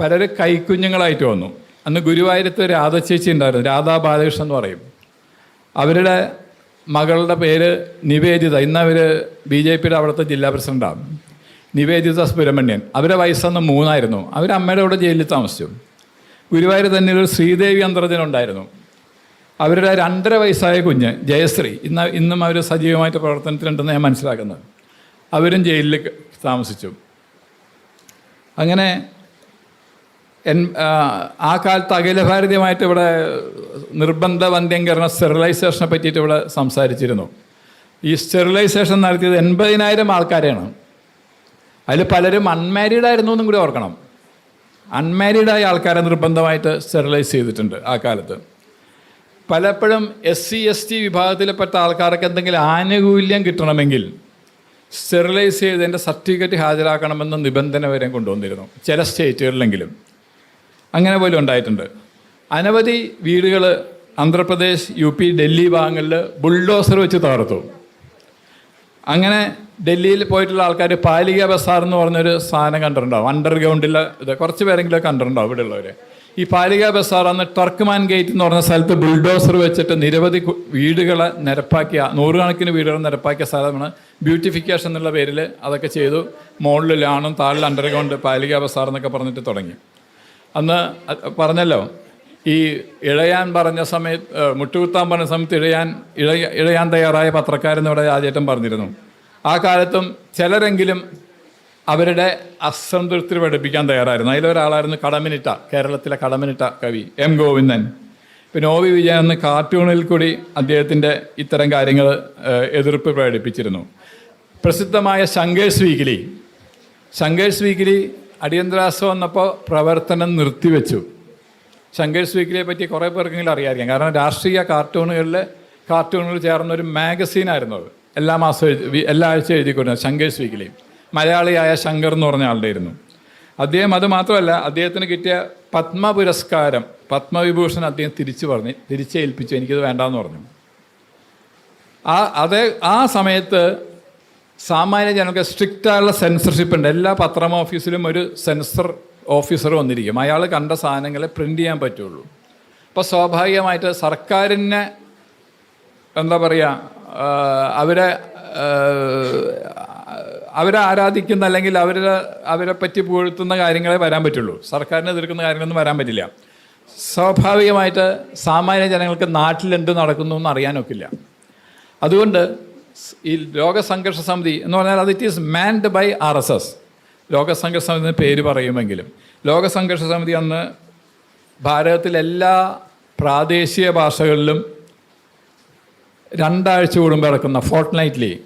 പലരും കൈക്കുഞ്ഞുങ്ങളായിട്ട് വന്നു. അന്ന് ഗുരുവായൂരത്ത് രാധ ചേച്ചി ഉണ്ടായിരുന്നു രാധാ ബാലകൃഷ്ണൻ എന്ന് പറയും. അവരുടെ മകളുടെ പേര് നിവേദിത ഇന്ന് അവർ ബി ജെ പിയുടെ അവിടുത്തെ ജില്ലാ പ്രസിഡന്റാണ് നിവേദിത സുബ്രഹ്മണ്യൻ. അവരുടെ വയസ്സന്ന് മൂന്നായിരുന്നു. അവർ അമ്മയുടെ കൂടെ ജയിലിൽ താമസിച്ചു. ഗുരുവായൂർ തന്നെ ഒരു ശ്രീദേവി അന്തർജനം ഉണ്ടായിരുന്നു. അവരുടെ രണ്ടര വയസ്സായ കുഞ്ഞ് ജയശ്രീ ഇന്ന് ഇന്നും അവർ സജീവമായിട്ട് പ്രവർത്തനത്തിലുണ്ടെന്ന് ഞാൻ മനസ്സിലാക്കുന്നത് അവരും ജയിലിൽ താമസിച്ചു. അങ്ങനെ എൻ ആ, കാലത്ത് അഖില ഭാരതീയമായിട്ട് ഇവിടെ നിർബന്ധ വന്ധ്യംകരണ സ്റ്റെറിലൈസേഷനെ പറ്റിയിട്ട് ഇവിടെ സംസാരിച്ചിരുന്നു. ഈ സ്റ്റെറിലൈസേഷൻ നടത്തിയത് എൺപതിനായിരം ആൾക്കാരെയാണ്. അതിൽ പലരും അൺമാരീഡ് ആയിരുന്നു എന്നും കൂടി ഓർക്കണം. അൺമാരീഡായ ആൾക്കാരെ നിർബന്ധമായിട്ട് സ്റ്റെറിലൈസ് ചെയ്തിട്ടുണ്ട് ആ കാലത്ത്. പലപ്പോഴും എസ് സി എസ് ടി വിഭാഗത്തിൽപ്പെട്ട ആൾക്കാർക്ക് എന്തെങ്കിലും ആനുകൂല്യം കിട്ടണമെങ്കിൽ സ്റ്റെറിലൈസ് ചെയ്തതിന്റെ സർട്ടിഫിക്കറ്റ് ഹാജരാക്കണമെന്ന നിബന്ധന വരെ കൊണ്ടുവന്നിരുന്നു. ചില സ്റ്റേറ്റുകളിലെങ്കിലും. അങ്ങനെ പോലും ഉണ്ടായിട്ടുണ്ട്. അനവധി വീടുകൾ ആന്ധ്രാപ്രദേശ് യു പി ഡൽഹി ഭാഗങ്ങളിൽ ബുൾഡോസർ വെച്ച് തകർത്തു. അങ്ങനെ ഡൽഹിയിൽ പോയിട്ടുള്ള ആൾക്കാർ പാലിക ബസാർ എന്ന് പറഞ്ഞൊരു സാധനം കണ്ടിട്ടുണ്ടാവും. അണ്ടർഗ്രൗണ്ടിൽ ഇത് കുറച്ച് പേരെങ്കിലും കണ്ടിട്ടുണ്ടാവും ഇവിടെ ഉള്ളവർ ഈ പാലിക ബസാർ അന്ന് ടർക്ക്മാൻ ഗേറ്റ് എന്ന് പറഞ്ഞ സ്ഥലത്ത് ബുൾഡോസർ വെച്ചിട്ട് നിരവധി വീടുകളെ നിരപ്പാക്കിയ നൂറുകണക്കിന് വീടുകൾ നിരപ്പാക്കിയ സ്ഥലമാണ്. ബ്യൂട്ടിഫിക്കേഷൻ എന്നുള്ള പേരിൽ അതൊക്കെ ചെയ്തു. മുകളിൽ ലാണും താഴിൽ അണ്ടർഗ്രൗണ്ട് പാലിക ബസാർ എന്നൊക്കെ പറഞ്ഞിട്ട് തുടങ്ങി. അന്ന് പറഞ്ഞല്ലോ ഈ ഇഴയാൻ പറഞ്ഞ സമയത്ത് മുട്ടുകുത്താൻ പറഞ്ഞ സമയത്ത് ഇഴയാൻ ഇഴയ ഇഴയാൻ തയ്യാറായ പത്രക്കാരെന്നിവിടെ രാജേട്ടൻ പറഞ്ഞിരുന്നു. ആ കാലത്തും ചിലരെങ്കിലും അവരുടെ അസംതൃപ്തി പഠിപ്പിക്കാൻ തയ്യാറായിരുന്നു. അതിലൊരാളായിരുന്നു കടമിനിട്ട കേരളത്തിലെ കടമിനിട്ട കവി എം ഗോവിന്ദൻ. പിന്നെ ഒ വി വിജയൻ എന്ന കാർട്ടൂണിൽ കൂടി അദ്ദേഹത്തിന്റെ ഇത്തരം കാര്യങ്ങൾ എതിർപ്പ് പ്രകടിപ്പിച്ചിരുന്നു. പ്രസിദ്ധമായ ശങ്കേഴ്സ് വീക്കിലി. ശങ്കേഴ്സ് വീക്കിലി അടിയന്തരാവസ്ഥ വന്നപ്പോൾ പ്രവർത്തനം നിർത്തിവെച്ചു. ശങ്കേഴ്സ് വീക്കിലിയെ പറ്റി കുറേ പേർക്കെങ്കിലും അറിയാതിരിക്കാം കാരണം രാഷ്ട്രീയ കാർട്ടൂണുകളിൽ കാർട്ടൂണുകൾ ചേർന്ന ഒരു മാഗസീനായിരുന്നു അത്. എല്ലാ മാസവും എഴുതി എല്ലാ ആഴ്ച എഴുതിക്കൊണ്ടിരുന്നത് ശങ്കേഴ്സ് വീക്കിലി മലയാളിയായ ശങ്കർ എന്ന് പറഞ്ഞ ആളുടെ ആയിരുന്നു. അദ്ദേഹം അത് മാത്രമല്ല അദ്ദേഹത്തിന് കിട്ടിയ പത്മ പുരസ്കാരം പത്മവിഭൂഷൺ അദ്ദേഹം തിരിച്ചു പറഞ്ഞ് തിരിച്ചേൽപ്പിച്ചു എനിക്കത് വേണ്ടാന്ന് പറഞ്ഞു. ആ അതേ ആ സമയത്ത് സാമാന്യ ജനങ്ങൾക്ക് സ്ട്രിക്റ്റ് ആയുള്ള സെൻസർഷിപ്പ് ഉണ്ട്. എല്ലാ പത്രം ഓഫീസിലും ഒരു സെൻസർ ഓഫീസർ വന്നിരിക്കും. അയാൾ കണ്ട സാധനങ്ങളെ പ്രിന്റ് ചെയ്യാൻ പറ്റുള്ളൂ. അപ്പോൾ സ്വാഭാവികമായിട്ട് സർക്കാരിനെ എന്താ പറയുക അവരെ അവരെ ആരാധിക്കുന്ന അല്ലെങ്കിൽ അവരെ അവരെ പറ്റി പുകഴ്ത്തുന്ന കാര്യങ്ങളെ വരാൻ പറ്റുള്ളൂ. സർക്കാരിനെ എതിർക്കുന്ന കാര്യങ്ങളൊന്നും വരാൻ പറ്റില്ല. സ്വാഭാവികമായിട്ട് സാമാന്യ ജനങ്ങൾക്ക് നാട്ടിലെന്ത് നടക്കുന്നു എന്ന് അറിയാനൊക്കില്ല. അതുകൊണ്ട് ഈ ലോകസംഘർഷ സമിതി എന്ന് പറഞ്ഞാൽ അത് it is manned by R S S ലോകസംഘർഷ സമിതി എന്ന പേര് പറയുമെങ്കിലും. ലോകസംഘർഷ സമിതി അന്ന് ഭാരതത്തിലെല്ലാ പ്രാദേശിക ഭാഷകളിലും രണ്ടാഴ്ച കൂടുമ്പോൾ ഇറക്കുന്ന ഫോർട്ട് നൈറ്റ്ലി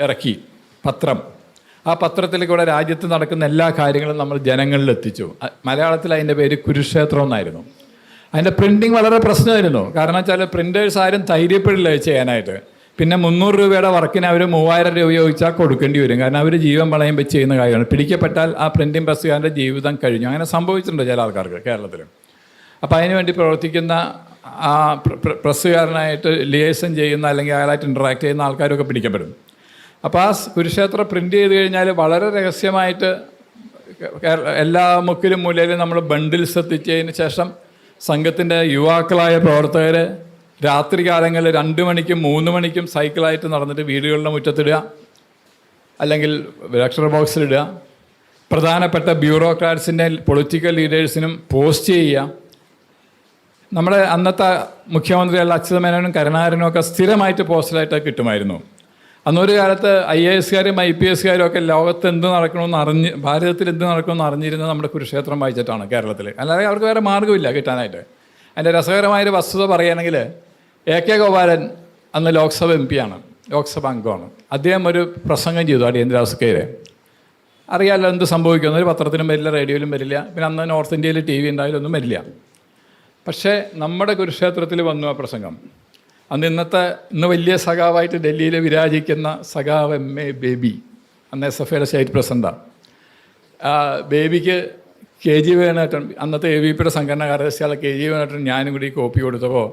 ഇറക്കി പത്രം. ആ പത്രത്തിൽ കൂടെ രാജ്യത്ത് നടക്കുന്ന എല്ലാ കാര്യങ്ങളും നമ്മൾ ജനങ്ങളിൽ എത്തിച്ചു. മലയാളത്തിൽ അതിന്റെ പേര് കുരുക്ഷേത്രം എന്നായിരുന്നു. അതിന്റെ പ്രിന്റിങ് വളരെ പ്രശ്നമായിരുന്നു. കാരണം വെച്ചാൽ പ്രിന്റേഴ്സ് ആരും ധൈര്യപ്പെടില്ല ചെയ്യാനായിട്ട്. പിന്നെ മുന്നൂറ് രൂപയുടെ വർക്കിന് അവർ മൂവായിരം രൂപ ഉപയോഗിച്ചാൽ കൊടുക്കേണ്ടി വരും. കാരണം അവർ ജീവൻ വളയം വെച്ച് ചെയ്യുന്ന കാര്യമാണ്. പിടിക്കപ്പെട്ടാൽ ആ പ്രിന്റിംഗ് പ്രസ്സുകാരന്റെ ജീവിതം കഴിഞ്ഞു. അങ്ങനെ സംഭവിച്ചിട്ടുണ്ട് ചില ആൾക്കാർക്ക് കേരളത്തിൽ അപ്പോൾ അതിനുവേണ്ടി പ്രവർത്തിക്കുന്ന ആ പ്ര- പ്ര- പ്രസ്സുകാരനായിട്ട് ലിയേഷൻ ചെയ്യുന്ന അല്ലെങ്കിൽ അയാളായിട്ട് ഇൻട്രാക്ട് ചെയ്യുന്ന ആൾക്കാരൊക്കെ പിടിക്കപ്പെടും. അപ്പോൾ ആ കുരുക്ഷേത്രം പ്രിന്റ് ചെയ്ത് കഴിഞ്ഞാൽ വളരെ രഹസ്യമായിട്ട് എല്ലാ മുക്കിലും മൂലയിലും നമ്മൾ ബണ്ടിൽസ് എത്തിച്ചതിന് ശേഷം സംഘത്തിന്റെ യുവാക്കളായ പ്രവർത്തകർ രാത്രി കാലങ്ങളിൽ രണ്ട് മണിക്കും മൂന്ന് മണിക്കും സൈക്കിളായിട്ട് നടന്നിട്ട് വീടുകളുടെ മുറ്റത്തിടുക അല്ലെങ്കിൽ ലെക്ചർ ബോക്സിലിടുക പ്രധാനപ്പെട്ട ബ്യൂറോക്രാറ്റ്സിന്റെ പൊളിറ്റിക്കൽ ലീഡേഴ്സിനും പോസ്റ്റ് ചെയ്യുക. നമ്മുടെ അന്നത്തെ മുഖ്യമന്ത്രിയുള്ള അച്യുതമേനോനും കരുണാകരനും ഒക്കെ സ്ഥിരമായിട്ട് പോസ്റ്റലായിട്ട് കിട്ടുമായിരുന്നു. അന്നൊരു കാലത്ത് ഐ എ എസ്കാരും ഐ പി എസ്കാരും ഒക്കെ ലോകത്ത് എന്ത് നടക്കണമെന്ന് അറിഞ്ഞ് ഭാരതത്തിൽ എന്ത് നടക്കണമെന്ന് അറിഞ്ഞിരുന്നത് നമ്മുടെ കുരുക്ഷേത്രം വായിച്ചിട്ടാണ് കേരളത്തിൽ അല്ലാതെ അവർക്ക് വേറെ മാർഗമില്ല കിട്ടാനായിട്ട്. അതിന്റെ രസകരമായൊരു വസ്തുത പറയുകയാണെങ്കിൽ എ കെ ഗോപാലൻ അന്ന് ലോക്സഭ എം പിയാണ് ലോക്സഭ അംഗമാണ്. അദ്ദേഹം ഒരു പ്രസംഗം ചെയ്തു അടിയന്തരാവസ്ഥയിൽ അറിയാമല്ലോ എന്ത് സംഭവിക്കുന്നു ഒരു പത്രത്തിലും വരില്ല റേഡിയോയിലും വരില്ല. പിന്നെ അന്ന് നോർത്ത് ഇന്ത്യയിൽ ടി വി ഉണ്ടായാലൊന്നും വരില്ല. പക്ഷേ നമ്മുടെ കുരുക്ഷേത്രത്തിൽ വന്നു ആ പ്രസംഗം. അന്ന് ഇന്നത്തെ ഇന്ന് വലിയ സഖാവായിട്ട് ഡൽഹിയിൽ വിരാജിക്കുന്ന സഖാവ് എം എ ബേബി അന്ന് എസ് എഫ് ഐയുടെ സ്റ്റേറ്റ് പ്രസിഡന്റാണ് ബേബിക്ക് കെ ജി വേണേട്ടൻ അന്നത്തെ എ വി പിയുടെ സംഘടന കാര്യസ്ഥയാളെ കെ ജി വേണേട്ടൻ ഞാനും കൂടി കോപ്പി കൊടുത്തപ്പോൾ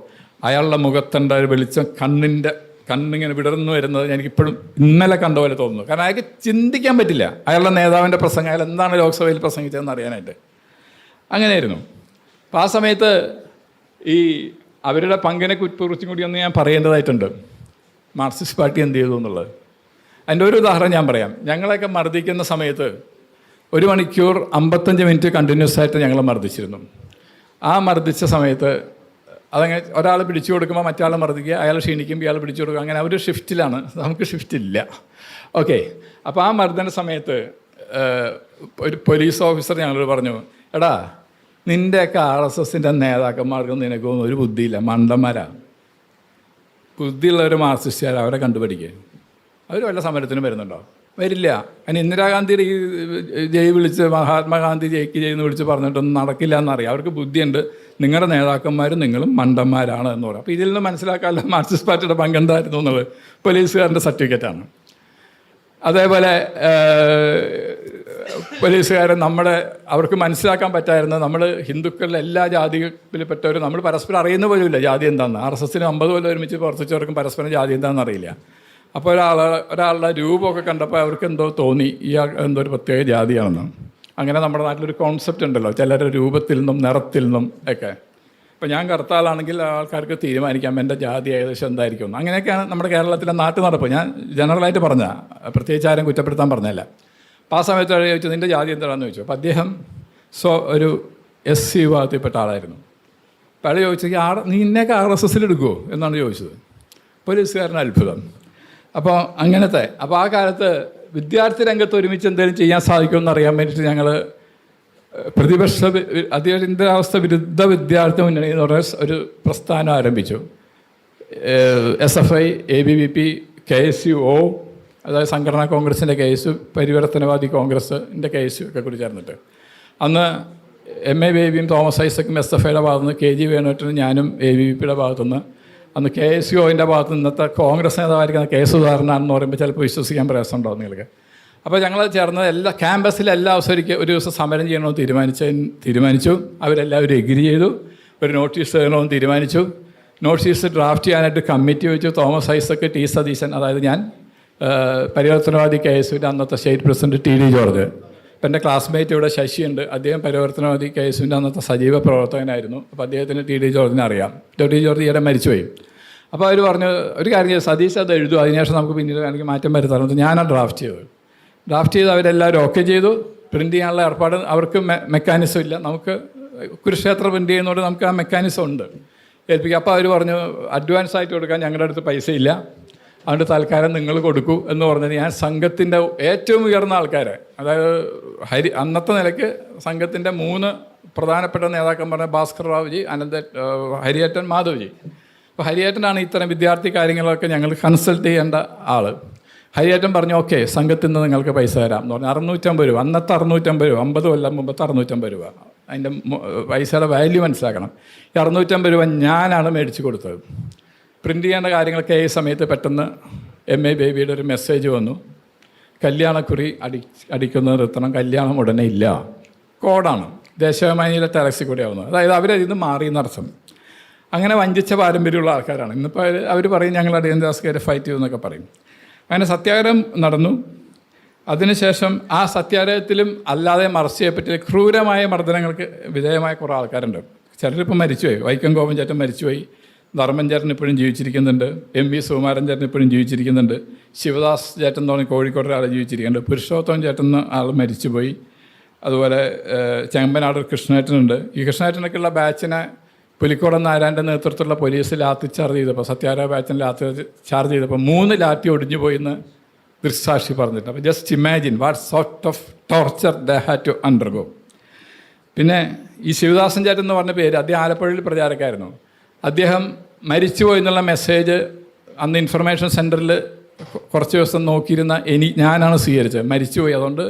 അയാളുടെ മുഖത്തുണ്ട ഒരു വെളിച്ചം കണ്ണിന്റെ കണ്ണിങ്ങനെ വിടർന്നു വരുന്നത് എനിക്കിപ്പോഴും ഇന്നലെ കണ്ട പോലെ തോന്നുന്നു. കാരണം അയാൾക്ക് ചിന്തിക്കാൻ പറ്റില്ല. അയാളുടെ നേതാവിന്റെ പ്രസംഗം അയാൾ എന്താണ് ലോക്സഭയിൽ പ്രസംഗിച്ചതെന്ന് അറിയാനായിട്ട്. അങ്ങനെയായിരുന്നു. അപ്പോൾ ആ സമയത്ത് ഈ അവരുടെ പങ്കിനെ കുറിച്ചും കൂടി ഒന്ന് ഞാൻ പറയേണ്ടതായിട്ടുണ്ട്. മാർക്സിസ്റ്റ് പാർട്ടി എന്ത് ചെയ്തു എന്നുള്ളത്. അതിന്റെ ഒരു ഉദാഹരണം ഞാൻ പറയാം. ഞങ്ങളെയൊക്കെ മർദ്ദിക്കുന്ന സമയത്ത് ഒരു മണിക്കൂർ അമ്പത്തഞ്ച് മിനിറ്റ് കണ്ടിന്യൂസ് ആയിട്ട് ഞങ്ങൾ മർദ്ദിച്ചിരുന്നു. ആ മർദ്ദിച്ച സമയത്ത് അതങ്ങനെ ഒരാൾ പിടിച്ചു കൊടുക്കുമ്പോൾ മറ്റാൾ മർദ്ദിക്കുക അയാൾ ക്ഷീണിക്കുമ്പോൾ ഇയാൾ പിടിച്ചു കൊടുക്കുക അങ്ങനെ അവർ ഷിഫ്റ്റിലാണ് നമുക്ക് ഷിഫ്റ്റില്ല ഓക്കെ അപ്പോൾ ആ മർദ്ദന സമയത്ത് ഒരു പോലീസ് ഓഫീസർ ഞങ്ങളോട് പറഞ്ഞു എടാ നിന്റെയൊക്കെ ആർ എസ് എസിന്റെ നേതാക്കന്മാർക്കും നിനക്കൊന്നും ഒരു ബുദ്ധിയില്ല. മണ്ടന്മാരാണ് ബുദ്ധിയുള്ളവർ മാർസിസ്റ്റുകാർ അവരെ കണ്ടുപിടിക്കുക അവർ വല്ല സമരത്തിനും വരുന്നുണ്ടോ? വരില്ല. അതിന് ഇന്ദിരാഗാന്ധിയുടെ ഈ ജയ് വിളിച്ച് മഹാത്മാഗാന്ധി ജയിക്ക് എന്ന് വിളിച്ച് പറഞ്ഞിട്ടൊന്നും നടക്കില്ല എന്നറിയാം അവർക്ക് ബുദ്ധിയുണ്ട്. നിങ്ങളുടെ നേതാക്കന്മാരും നിങ്ങളും മണ്ടന്മാരാണ് എന്ന് പറയും. അപ്പോൾ ഇതിൽ നിന്ന് മനസ്സിലാക്കാമല്ലോ മാർക്സിസ്റ്റ് പാർട്ടിയുടെ പങ്കെന്തായിരുന്നു എന്നുള്ളത്? പോലീസുകാരന്റെ സർട്ടിഫിക്കറ്റാണ്. അതേപോലെ പോലീസുകാർ നമ്മുടെ അവർക്ക് മനസ്സിലാക്കാൻ പറ്റായിരുന്നു നമ്മൾ ഹിന്ദുക്കളിലെ എല്ലാ ജാതിയിൽപ്പെട്ടവരും നമ്മൾ പരസ്പരം അറിയുന്ന പോലുമില്ല ജാതി എന്താണെന്ന് ആർ എസ് എസിന് അമ്പത് കൊല്ലം ഒരുമിച്ച് പ്രവർത്തിച്ചവർക്കും പരസ്പരം ജാതി എന്താണെന്ന് അറിയില്ല. അപ്പോൾ ഒരാൾ ഒരാളുടെ രൂപമൊക്കെ കണ്ടപ്പോൾ അവർക്ക് എന്തോ തോന്നി. ഇയാൾ എന്തോ ഒരു പ്രത്യേക ജാതിയാണെന്ന്. അങ്ങനെ നമ്മുടെ നാട്ടിലൊരു കോൺസെപ്റ്റ് ഉണ്ടല്ലോ ചിലരുടെ രൂപത്തിൽ നിന്നും നിറത്തിൽ നിന്നും ഒക്കെ. ഇപ്പം ഞാൻ കർത്താലാണെങ്കിൽ ആൾക്കാർക്ക് തീരുമാനിക്കാം എന്റെ ജാതി ഏകദേശം എന്തായിരിക്കും. അങ്ങനെയൊക്കെയാണ് നമ്മുടെ കേരളത്തിലെ നാട്ടു നടപ്പ് ഞാൻ ജനറലായിട്ട് പറഞ്ഞ പ്രത്യേകിച്ച് ആരും കുറ്റപ്പെടുത്താൻ പറഞ്ഞല്ല അപ്പോൾ ആ സമയത്ത് ചോദിച്ചു നിന്റെ ജാതി എന്താണെന്ന് ചോദിച്ചു? അപ്പോൾ അദ്ദേഹം സോ ഒരു എസ് സി വിഭാഗത്തിൽപ്പെട്ട ആളായിരുന്നു. അപ്പോൾ അയാൾ ചോദിച്ചു ആർ നീ ഇന്നേക്ക് ആർ എസ് എസിൽ എടുക്കുമോ എന്നാണ് ചോദിച്ചത്. പോലീസുകാരൻ അത്ഭുതം. അപ്പോൾ അങ്ങനത്തെ അപ്പോൾ ആ കാലത്ത് വിദ്യാർത്ഥി രംഗത്ത് ഒരുമിച്ച് എന്തെങ്കിലും ചെയ്യാൻ സാധിക്കുമെന്ന് അറിയാൻ വേണ്ടിയിട്ട് ഞങ്ങൾ പ്രതിപക്ഷ അധികാരാവസ്ഥ വിരുദ്ധ വിദ്യാർത്ഥി മുന്നണി എന്ന് പറഞ്ഞ ഒരു പ്രസ്ഥാനം ആരംഭിച്ചു. S F I A B V P K S U O അതായത് സംഘടനാ കോൺഗ്രസിന്റെ കെ എസ് യു പരിവർത്തനവാദി കോൺഗ്രസിന്റെ കേസ് ഒക്കെ കൂടി ചേർന്നിട്ട്. അന്ന് എം എ ബേബിയും തോമസ് ഐസക്കും എസ് എഫ് ഐയുടെ ഭാഗത്തുനിന്ന് കെ ജി വേണുവേട്ടനും ഞാനും എ ബി വി പിയുടെ ഭാഗത്തുനിന്ന് അന്ന് കെ എസ് യു ഒന്റെ ഭാഗത്ത് ഇന്നത്തെ കോൺഗ്രസ് നേതാവായിരിക്കുന്ന കെ സുധാകരനാണെന്ന് പറയുമ്പോൾ ചിലപ്പോൾ വിശ്വസിക്കാൻ പ്രയാസമുണ്ടാവും നിങ്ങൾക്ക്. അപ്പോൾ ഞങ്ങൾ ചേർന്ന് എല്ലാ ക്യാമ്പസിലെ എല്ലാ അവസരിക്ക് ഒരു ദിവസം സമരം ചെയ്യണമെന്ന് തീരുമാനിച്ച തീരുമാനിച്ചു. അവരെല്ലാവരും എഗ്രി ചെയ്തു. ഒരു നോട്ടീസ് തരണമെന്ന് തീരുമാനിച്ചു. നോട്ടീസ് ഡ്രാഫ്റ്റ് ചെയ്യാനായിട്ട് കമ്മിറ്റി വെച്ചു. തോമസ് ഐസക്ക് ടി സതീശൻ അതായത് ഞാൻ പരിവർത്തനവാദി കെ എസ് യുവിന്റെ അന്നത്തെ state president T D George. ഇപ്പം എന്റെ ക്ലാസ്മേറ്റ് ഇവിടെ ശശിയുണ്ട്. അദ്ദേഹം പരിവർത്തനവാദി കെ എസ് യുവിന്റെ അന്നത്തെ സജീവ പ്രവർത്തകനായിരുന്നു. അപ്പോൾ അദ്ദേഹത്തിന് ടി ഡി ജോർജിനെ അറിയാം. ടി ഡി ജോർജ് ഇവിടെ മരിച്ചുപോയി. അപ്പോൾ അവർ പറഞ്ഞു ഒരു കാര്യം ചെയ്തു സതീഷ് അത് എഴുതും അതിനുശേഷം നമുക്ക് പിന്നീട് വേണമെങ്കിൽ മാറ്റം വരുത്താറുണ്ട് ഞാനാണ് ഡ്രാഫ്റ്റ് ചെയ്തത്. ഡ്രാഫ്റ്റ് ചെയ്ത് അവരെല്ലാവരും ഓക്കെ ചെയ്തു. പ്രിന്റ് ചെയ്യാനുള്ള ഏർപ്പാട് അവർക്ക് മെക്കാനിസം ഇല്ല. നമുക്ക് കുരുക്ഷേത്ര പ്രിന്റ് ചെയ്യുന്നതുകൊണ്ട് നമുക്ക് ആ മെക്കാനിസം ഉണ്ട്. ഏൽപ്പിക്കുക അപ്പോൾ അവർ പറഞ്ഞു അഡ്വാൻസ് ആയിട്ട് കൊടുക്കാൻ ഞങ്ങളുടെ അടുത്ത് പൈസ ഇല്ല. അതുകൊണ്ട് തൽക്കാലം നിങ്ങൾ കൊടുക്കൂ. എന്ന് പറഞ്ഞത് ഞാൻ സംഘത്തിന്റെ ഏറ്റവും ഉയർന്ന ആൾക്കാരെ. അതായത് ഹരി അന്നത്തെ നിലയ്ക്ക് സംഘത്തിന്റെ മൂന്ന് പ്രധാനപ്പെട്ട നേതാക്കന്മാരെ ഭാസ്കർ റാവുജി അനന്ത ഹരിയേറ്റൻ മാധവ്ജി. അപ്പോൾ ഹരിയേറ്റനാണ് ഇത്തരം വിദ്യാർത്ഥി കാര്യങ്ങളൊക്കെ ഞങ്ങൾ കൺസൾട്ട് ചെയ്യേണ്ട ആൾ ഹരിയേറ്റൻ പറഞ്ഞു ഓക്കെ സംഘത്തിൽ നിന്ന് നിങ്ങൾക്ക് പൈസ തരാം. എന്ന് പറഞ്ഞു അറുന്നൂറ്റമ്പത് രൂപ. അന്നത്തെ അറുന്നൂറ്റമ്പത് രൂപ. അമ്പത് കൊല്ലം മുമ്പത്തെ അറുന്നൂറ്റമ്പത് രൂപ. അതിന്റെ പൈസയുടെ വാല്യൂ മനസ്സിലാക്കണം. ഈ അറുന്നൂറ്റമ്പത് രൂപ ഞാനാണ് മേടിച്ച് കൊടുത്തത്. പ്രിന്റ് ചെയ്യേണ്ട കാര്യങ്ങളൊക്കെ ഈ സമയത്ത് പെട്ടെന്ന് എം എ ബേബിയുടെ ഒരു മെസ്സേജ് വന്നു. കല്യാണക്കുറി അടി അടിക്കുന്നത് നിർത്തണം കല്യാണം ഉടനെ ഇല്ല. കോഡാണ്. ദേശാഭിമാനിയിലെ ടെറക്സിൽ കൂടെ ആവുന്നത് അതായത് അവരതിൽ നിന്ന് മാറി എന്നർത്ഥം. അങ്ങനെ വഞ്ചിച്ച പാരമ്പര്യമുള്ള ആൾക്കാരാണ്. ഇന്നിപ്പോൾ അവർ പറയും ഞങ്ങൾ അടിയന്തരാസ്കാരെ ഫൈറ്റ് ചെയ്യുമെന്നൊക്കെ പറയും. അങ്ങനെ സത്യാഗ്രഹം നടന്നു. അതിനുശേഷം ആ സത്യാഗ്രഹത്തിലും അല്ലാതെ മറച്ചയെ പറ്റി ക്രൂരമായ മർദ്ദനങ്ങൾക്ക് വിധേയമായ കുറേ ആൾക്കാരുണ്ട്. ചിലരിപ്പോൾ മരിച്ചുപോയി. വൈക്കം ഗോപൻ ചേട്ടൻ മരിച്ചുപോയി. ധർമ്മൻ ചേട്ടൻ ഇപ്പോഴും ജീവിച്ചിരിക്കുന്നുണ്ട്. എം വി സുകുമാരൻ ചേട്ടൻ ഇപ്പോഴും ജീവിച്ചിരിക്കുന്നുണ്ട്. ശിവദാസ് ചേട്ടൻ എന്ന് കോഴിക്കോട് ഒരാൾ ജീവിച്ചിരിക്കുന്നുണ്ട്. പുരുഷോത്തമൻ ചേട്ടൻ എന്ന ആൾ മരിച്ചുപോയി. അതുപോലെ ചെമ്പനാട് കൃഷ്ണേട്ടനുണ്ട്. ഈ കൃഷ്ണേട്ടനൊക്കെയുള്ള ബാച്ചിനെ പുലിക്കോടൻ നാരായണന്റെ നേതൃത്വത്തിലുള്ള പോലീസ് ലാത്തി ചാർജ് ചെയ്തപ്പോൾ സത്യാഗ്രഹ ബാച്ചിന് ലാത്തി ചാർജ് ചെയ്തപ്പോൾ മൂന്ന് ലാത്തി ഒടിഞ്ഞു പോയി എന്ന് ദൃക്സാക്ഷി പറഞ്ഞിട്ട് അപ്പോൾ just imagine what sort of torture the had to undergo പിന്നെ ഈ ശിവദാസൻ ചേട്ടൻ എന്ന് പറഞ്ഞ പേര് അദ്ദേഹം ആലപ്പുഴയിൽ പ്രചാരക്കായിരുന്നു. അദ്ദേഹം മരിച്ചുപോയി എന്നുള്ള മെസ്സേജ് അന്ന് ഇൻഫർമേഷൻ സെന്ററിൽ കുറച്ച് ദിവസം നോക്കിയിരുന്ന എനി ഞാനാണ് സ്വീകരിച്ചത്. മരിച്ചുപോയി അതുകൊണ്ട്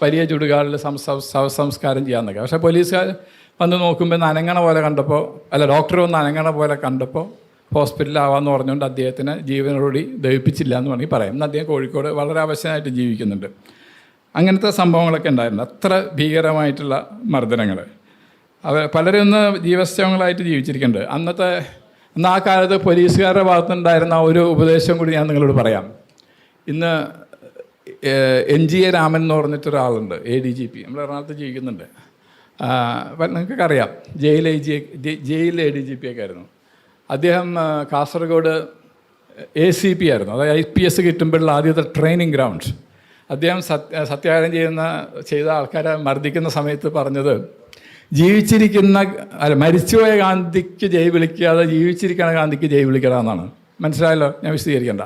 വലിയ ചുടുകാടിൽ സംസ്കാരം ചെയ്യാമെന്നൊക്കെ പക്ഷേ പോലീസുകാർ വന്ന് നോക്കുമ്പോൾ അനങ്ങണ പോലെ കണ്ടപ്പോൾ അല്ല ഡോക്ടർ വന്ന് അനങ്ങണ പോലെ കണ്ടപ്പോൾ ഹോസ്പിറ്റലാവാന്ന് പറഞ്ഞുകൊണ്ട് അദ്ദേഹത്തിന് ജീവനോടി ദഹിപ്പിച്ചില്ല എന്ന് വേണമെങ്കിൽ പറയാം. ഇന്ന് അദ്ദേഹം കോഴിക്കോട് വളരെ അവശനായിട്ട് ജീവിക്കുന്നുണ്ട്. അങ്ങനത്തെ സംഭവങ്ങളൊക്കെ ഉണ്ടായിരുന്നു അത്ര ഭീകരമായിട്ടുള്ള മർദ്ദനങ്ങൾ അവർ പലരും ഇന്ന് ജീവസ്യങ്ങളായിട്ട് ജീവിച്ചിരിക്കുന്നുണ്ട്. അന്നത്തെ അന്ന് ആ കാലത്ത് പോലീസുകാരുടെ ഭാഗത്തുനിന്നുണ്ടായിരുന്ന ഒരു ഉപദേശം കൂടി ഞാൻ നിങ്ങളോട് പറയാം. ഇന്ന് എൻ ജി എ രാമൻ എന്ന് പറഞ്ഞിട്ടൊരാളുണ്ട് എ ഡി ജി പി നമ്മൾ എറണാകുളത്ത് ജീവിക്കുന്നുണ്ട്. നിങ്ങൾക്കൊക്കെ അറിയാം. Jail I G jail A D G P ഒക്കെ ആയിരുന്നു. അദ്ദേഹം കാസർഗോഡ് എ സി പി ആയിരുന്നു. അതായത് ഐ പി എസ് കിട്ടുമ്പോഴുള്ള ആദ്യത്തെ ട്രെയിനിങ് ഗ്രൗണ്ട്. അദ്ദേഹം സത്യ സത്യാഗ്രഹം ചെയ്യുന്ന ചെയ്ത ആൾക്കാരെ മർദ്ദിക്കുന്ന സമയത്ത് പറഞ്ഞത് ജീവിച്ചിരിക്കുന്ന അല്ല മരിച്ചുപോയ ഗാന്ധിക്ക് ജയ് വിളിക്കാതെ ജീവിച്ചിരിക്കുന്ന ഗാന്ധിക്ക് ജയ് വിളിക്കണം എന്നാണ് മനസ്സിലായല്ലോ? ഞാൻ വിശദീകരിക്കേണ്ട.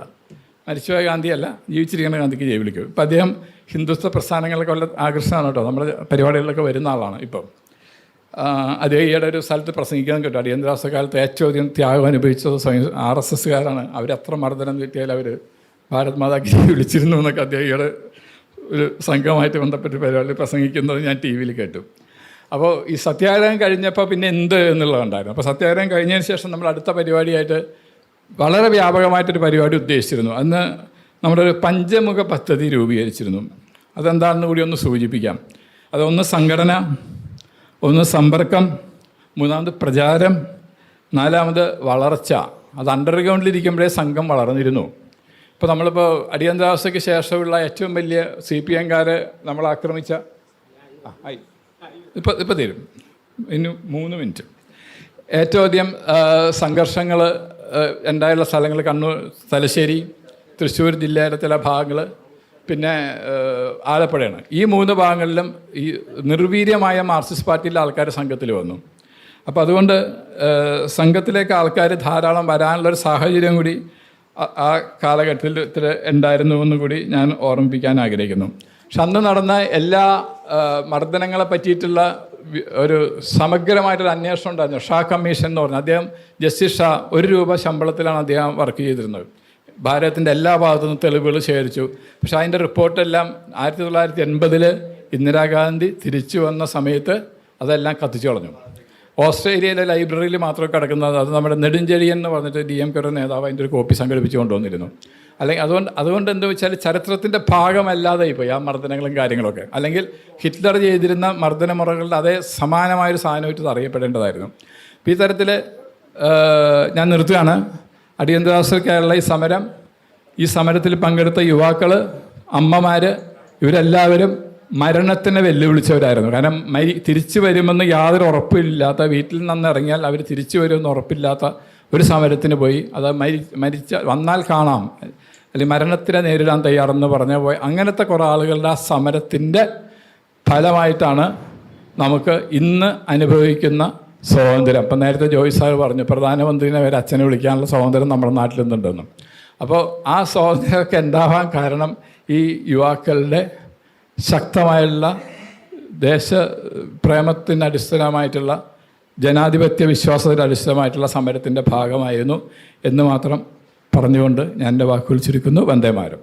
മരിച്ചുപോയ ഗാന്ധിയല്ല ജീവിച്ചിരിക്കുന്ന ഗാന്ധിക്ക് ജയ് വിളിക്കും. ഇപ്പം അദ്ദേഹം ഹിന്ദുത്വ പ്രസ്ഥാനങ്ങളൊക്കെ വല്ല ആകർഷണമാണ് കേട്ടോ. നമ്മുടെ പരിപാടികളിലൊക്കെ വരുന്ന ആളാണ് ഇപ്പം. അതേ ഈയിടെ ഒരു സ്ഥലത്ത് പ്രസംഗിക്കാൻ കേട്ടോ. അടിയന്തരാവസ്ഥ കാലത്ത് ഏറ്റവും അധികം ത്യാഗം അനുഭവിച്ചത് സ്വയം ആർ എസ് എസ്സുകാരാണ്. അവരത്ര മർദ്ദനം കിട്ടിയാൽ അവർ ഭാരത് മാതാക്കി വിളിച്ചിരുന്നു എന്നൊക്കെ അദ്ദേഹം ഈയിടെ ഒരു സംഘമായിട്ട് ബന്ധപ്പെട്ട് പരിപാടിയിൽ പ്രസംഗിക്കുന്നത് ഞാൻ ടി വിയിൽ കേട്ടു. അപ്പോൾ ഈ സത്യാഗ്രഹം കഴിഞ്ഞപ്പോൾ പിന്നെ എന്ത് എന്നുള്ളതുണ്ടായിരുന്നു അപ്പോൾ സത്യാഗ്രഹം കഴിഞ്ഞതിന് ശേഷം നമ്മൾ അടുത്ത പരിപാടിയായിട്ട് വളരെ വ്യാപകമായിട്ടൊരു പരിപാടി ഉദ്ദേശിച്ചിരുന്നു. അന്ന് നമ്മുടെ ഒരു പഞ്ചമുഖ പദ്ധതി രൂപീകരിച്ചിരുന്നു. അതെന്താണെന്ന് കൂടി ഒന്ന് സൂചിപ്പിക്കാം. അതൊന്ന് സംഘടന ഒന്ന് സമ്പർക്കം മൂന്നാമത് പ്രചാരം നാലാമത് വളർച്ച. അത് അണ്ടർഗ്രൗണ്ടിലിരിക്കുമ്പോഴേ സംഘം വളർന്നിരുന്നു. ഇപ്പോൾ നമ്മളിപ്പോൾ അടിയന്തരാവസ്ഥയ്ക്ക് ശേഷമുള്ള ഏറ്റവും വലിയ സി പി എംകാർ നമ്മൾ ആക്രമിച്ച ആയി. ഇപ്പം ഇപ്പം തരും. ഇനി മൂന്ന് മിനിറ്റ്. ഏറ്റവും അധികം സംഘർഷങ്ങൾ ഉണ്ടായുള്ള സ്ഥലങ്ങൾ കണ്ണൂർ തലശ്ശേരി തൃശ്ശൂർ ജില്ലയിലെ ചില ഭാഗങ്ങൾ പിന്നെ ആലപ്പുഴയാണ്. ഈ മൂന്ന് ഭാഗങ്ങളിലും ഈ നിർവീര്യമായ മാർക്സിസ്റ്റ് പാർട്ടിയിലെ ആൾക്കാർ സംഘത്തിൽ വന്നു. അപ്പോൾ അതുകൊണ്ട് സംഘത്തിലേക്ക് ആൾക്കാർ ധാരാളം വരാനുള്ളൊരു സാഹചര്യം കൂടി ആ കാലഘട്ടത്തിൽ ഉണ്ടായിരുന്നു എന്ന് കൂടി ഞാൻ ഓർമ്മിപ്പിക്കാൻ ആഗ്രഹിക്കുന്നു. പക്ഷെ അന്ന് നടന്ന എല്ലാ മർദ്ദനങ്ങളെ പറ്റിയിട്ടുള്ള ഒരു സമഗ്രമായിട്ടൊരു അന്വേഷണം ഉണ്ടായിരുന്നു. ഷാ കമ്മീഷൻ എന്ന് പറഞ്ഞു അദ്ദേഹം ജസ്റ്റിസ് ഷാ ഒരു രൂപ ശമ്പളത്തിലാണ് അദ്ദേഹം വർക്ക് ചെയ്തിരുന്നത്. ഭാരതത്തിന്റെ എല്ലാ ഭാഗത്തു നിന്നും തെളിവുകൾ ശേഖരിച്ചു. പക്ഷേ അതിന്റെ റിപ്പോർട്ടെല്ലാം ആയിരത്തി തൊള്ളായിരത്തി എൺപതിൽ ഇന്ദിരാഗാന്ധി തിരിച്ചു വന്ന സമയത്ത് അതെല്ലാം കത്തിച്ചു കളഞ്ഞു. ഓസ്ട്രേലിയയിലെ ലൈബ്രറിയിൽ മാത്രമേ കിടക്കുന്നത് അത് നമ്മുടെ നെടുഞ്ചെഴിയൻ എന്ന് പറഞ്ഞിട്ട് ഡി എം കെയുടെ നേതാവ് അതിന്റെ ഒരു കോപ്പി സംഘടിപ്പിച്ചു കൊണ്ടുവന്നിരുന്നു. അല്ലെങ്കിൽ അതുകൊണ്ട് അതുകൊണ്ട് എന്താ വെച്ചാൽ ചരിത്രത്തിന്റെ ഭാഗമല്ലാതെ ഇപ്പോൾ ആ മർദ്ദനങ്ങളും കാര്യങ്ങളൊക്കെ. അല്ലെങ്കിൽ ഹിറ്റ്ലർ ചെയ്തിരുന്ന മർദ്ദനമുറകളുടെ അതേ സമാനമായൊരു സാധനമായിട്ട് അറിയപ്പെടേണ്ടതായിരുന്നു. ഈ തരത്തിൽ ഞാൻ നിർത്തുകയാണ്. അടിയന്തരാവസ്ഥയ്ക്കായുള്ള ഈ സമരം ഈ സമരത്തിൽ പങ്കെടുത്ത യുവാക്കൾ അമ്മമാർ ഇവരെല്ലാവരും മരണത്തിനെ വെല്ലുവിളിച്ചവരായിരുന്നു. കാരണം മരി തിരിച്ചു വരുമെന്ന് യാതൊരു ഉറപ്പില്ലാത്ത വീട്ടിൽ നിന്ന് ഇറങ്ങിയാൽ അവർ തിരിച്ചു വരുമെന്ന് ഉറപ്പില്ലാത്ത ഒരു സമരത്തിന് പോയി. അത് മരി മരിച്ച വന്നാൽ കാണാം. അല്ലെങ്കിൽ മരണത്തിനെ നേരിടാൻ തയ്യാറെന്ന് പറഞ്ഞ പോയി അങ്ങനത്തെ കുറേ ആളുകളുടെ ആ സമരത്തിന്റെ ഫലമായിട്ടാണ് നമുക്ക് ഇന്ന് അനുഭവിക്കുന്ന സ്വാതന്ത്ര്യം. അപ്പം നേരത്തെ ജോയ് സാർ പറഞ്ഞു പ്രധാനമന്ത്രിനെ വരെ അച്ഛനെ വിളിക്കാനുള്ള സ്വാതന്ത്ര്യം നമ്മുടെ നാട്ടിൽ നിന്നുണ്ടെന്നും അപ്പോൾ ആ സ്വാതന്ത്ര്യമൊക്കെ ഉണ്ടാവാൻ കാരണം ഈ യുവാക്കളുടെ ശക്തമായുള്ള ദേശപ്രേമത്തിന് അടിസ്ഥാനമായിട്ടുള്ള ജനാധിപത്യ വിശ്വാസത്തിന് അടിസ്ഥാനമായിട്ടുള്ള സമരത്തിന്റെ ഭാഗമായിരുന്നു എന്ന് മാത്രം പറഞ്ഞുകൊണ്ട് ഞാൻ എന്റെ വാക്കുകൾ ചുരുക്കുന്നു. വന്ദേമാരം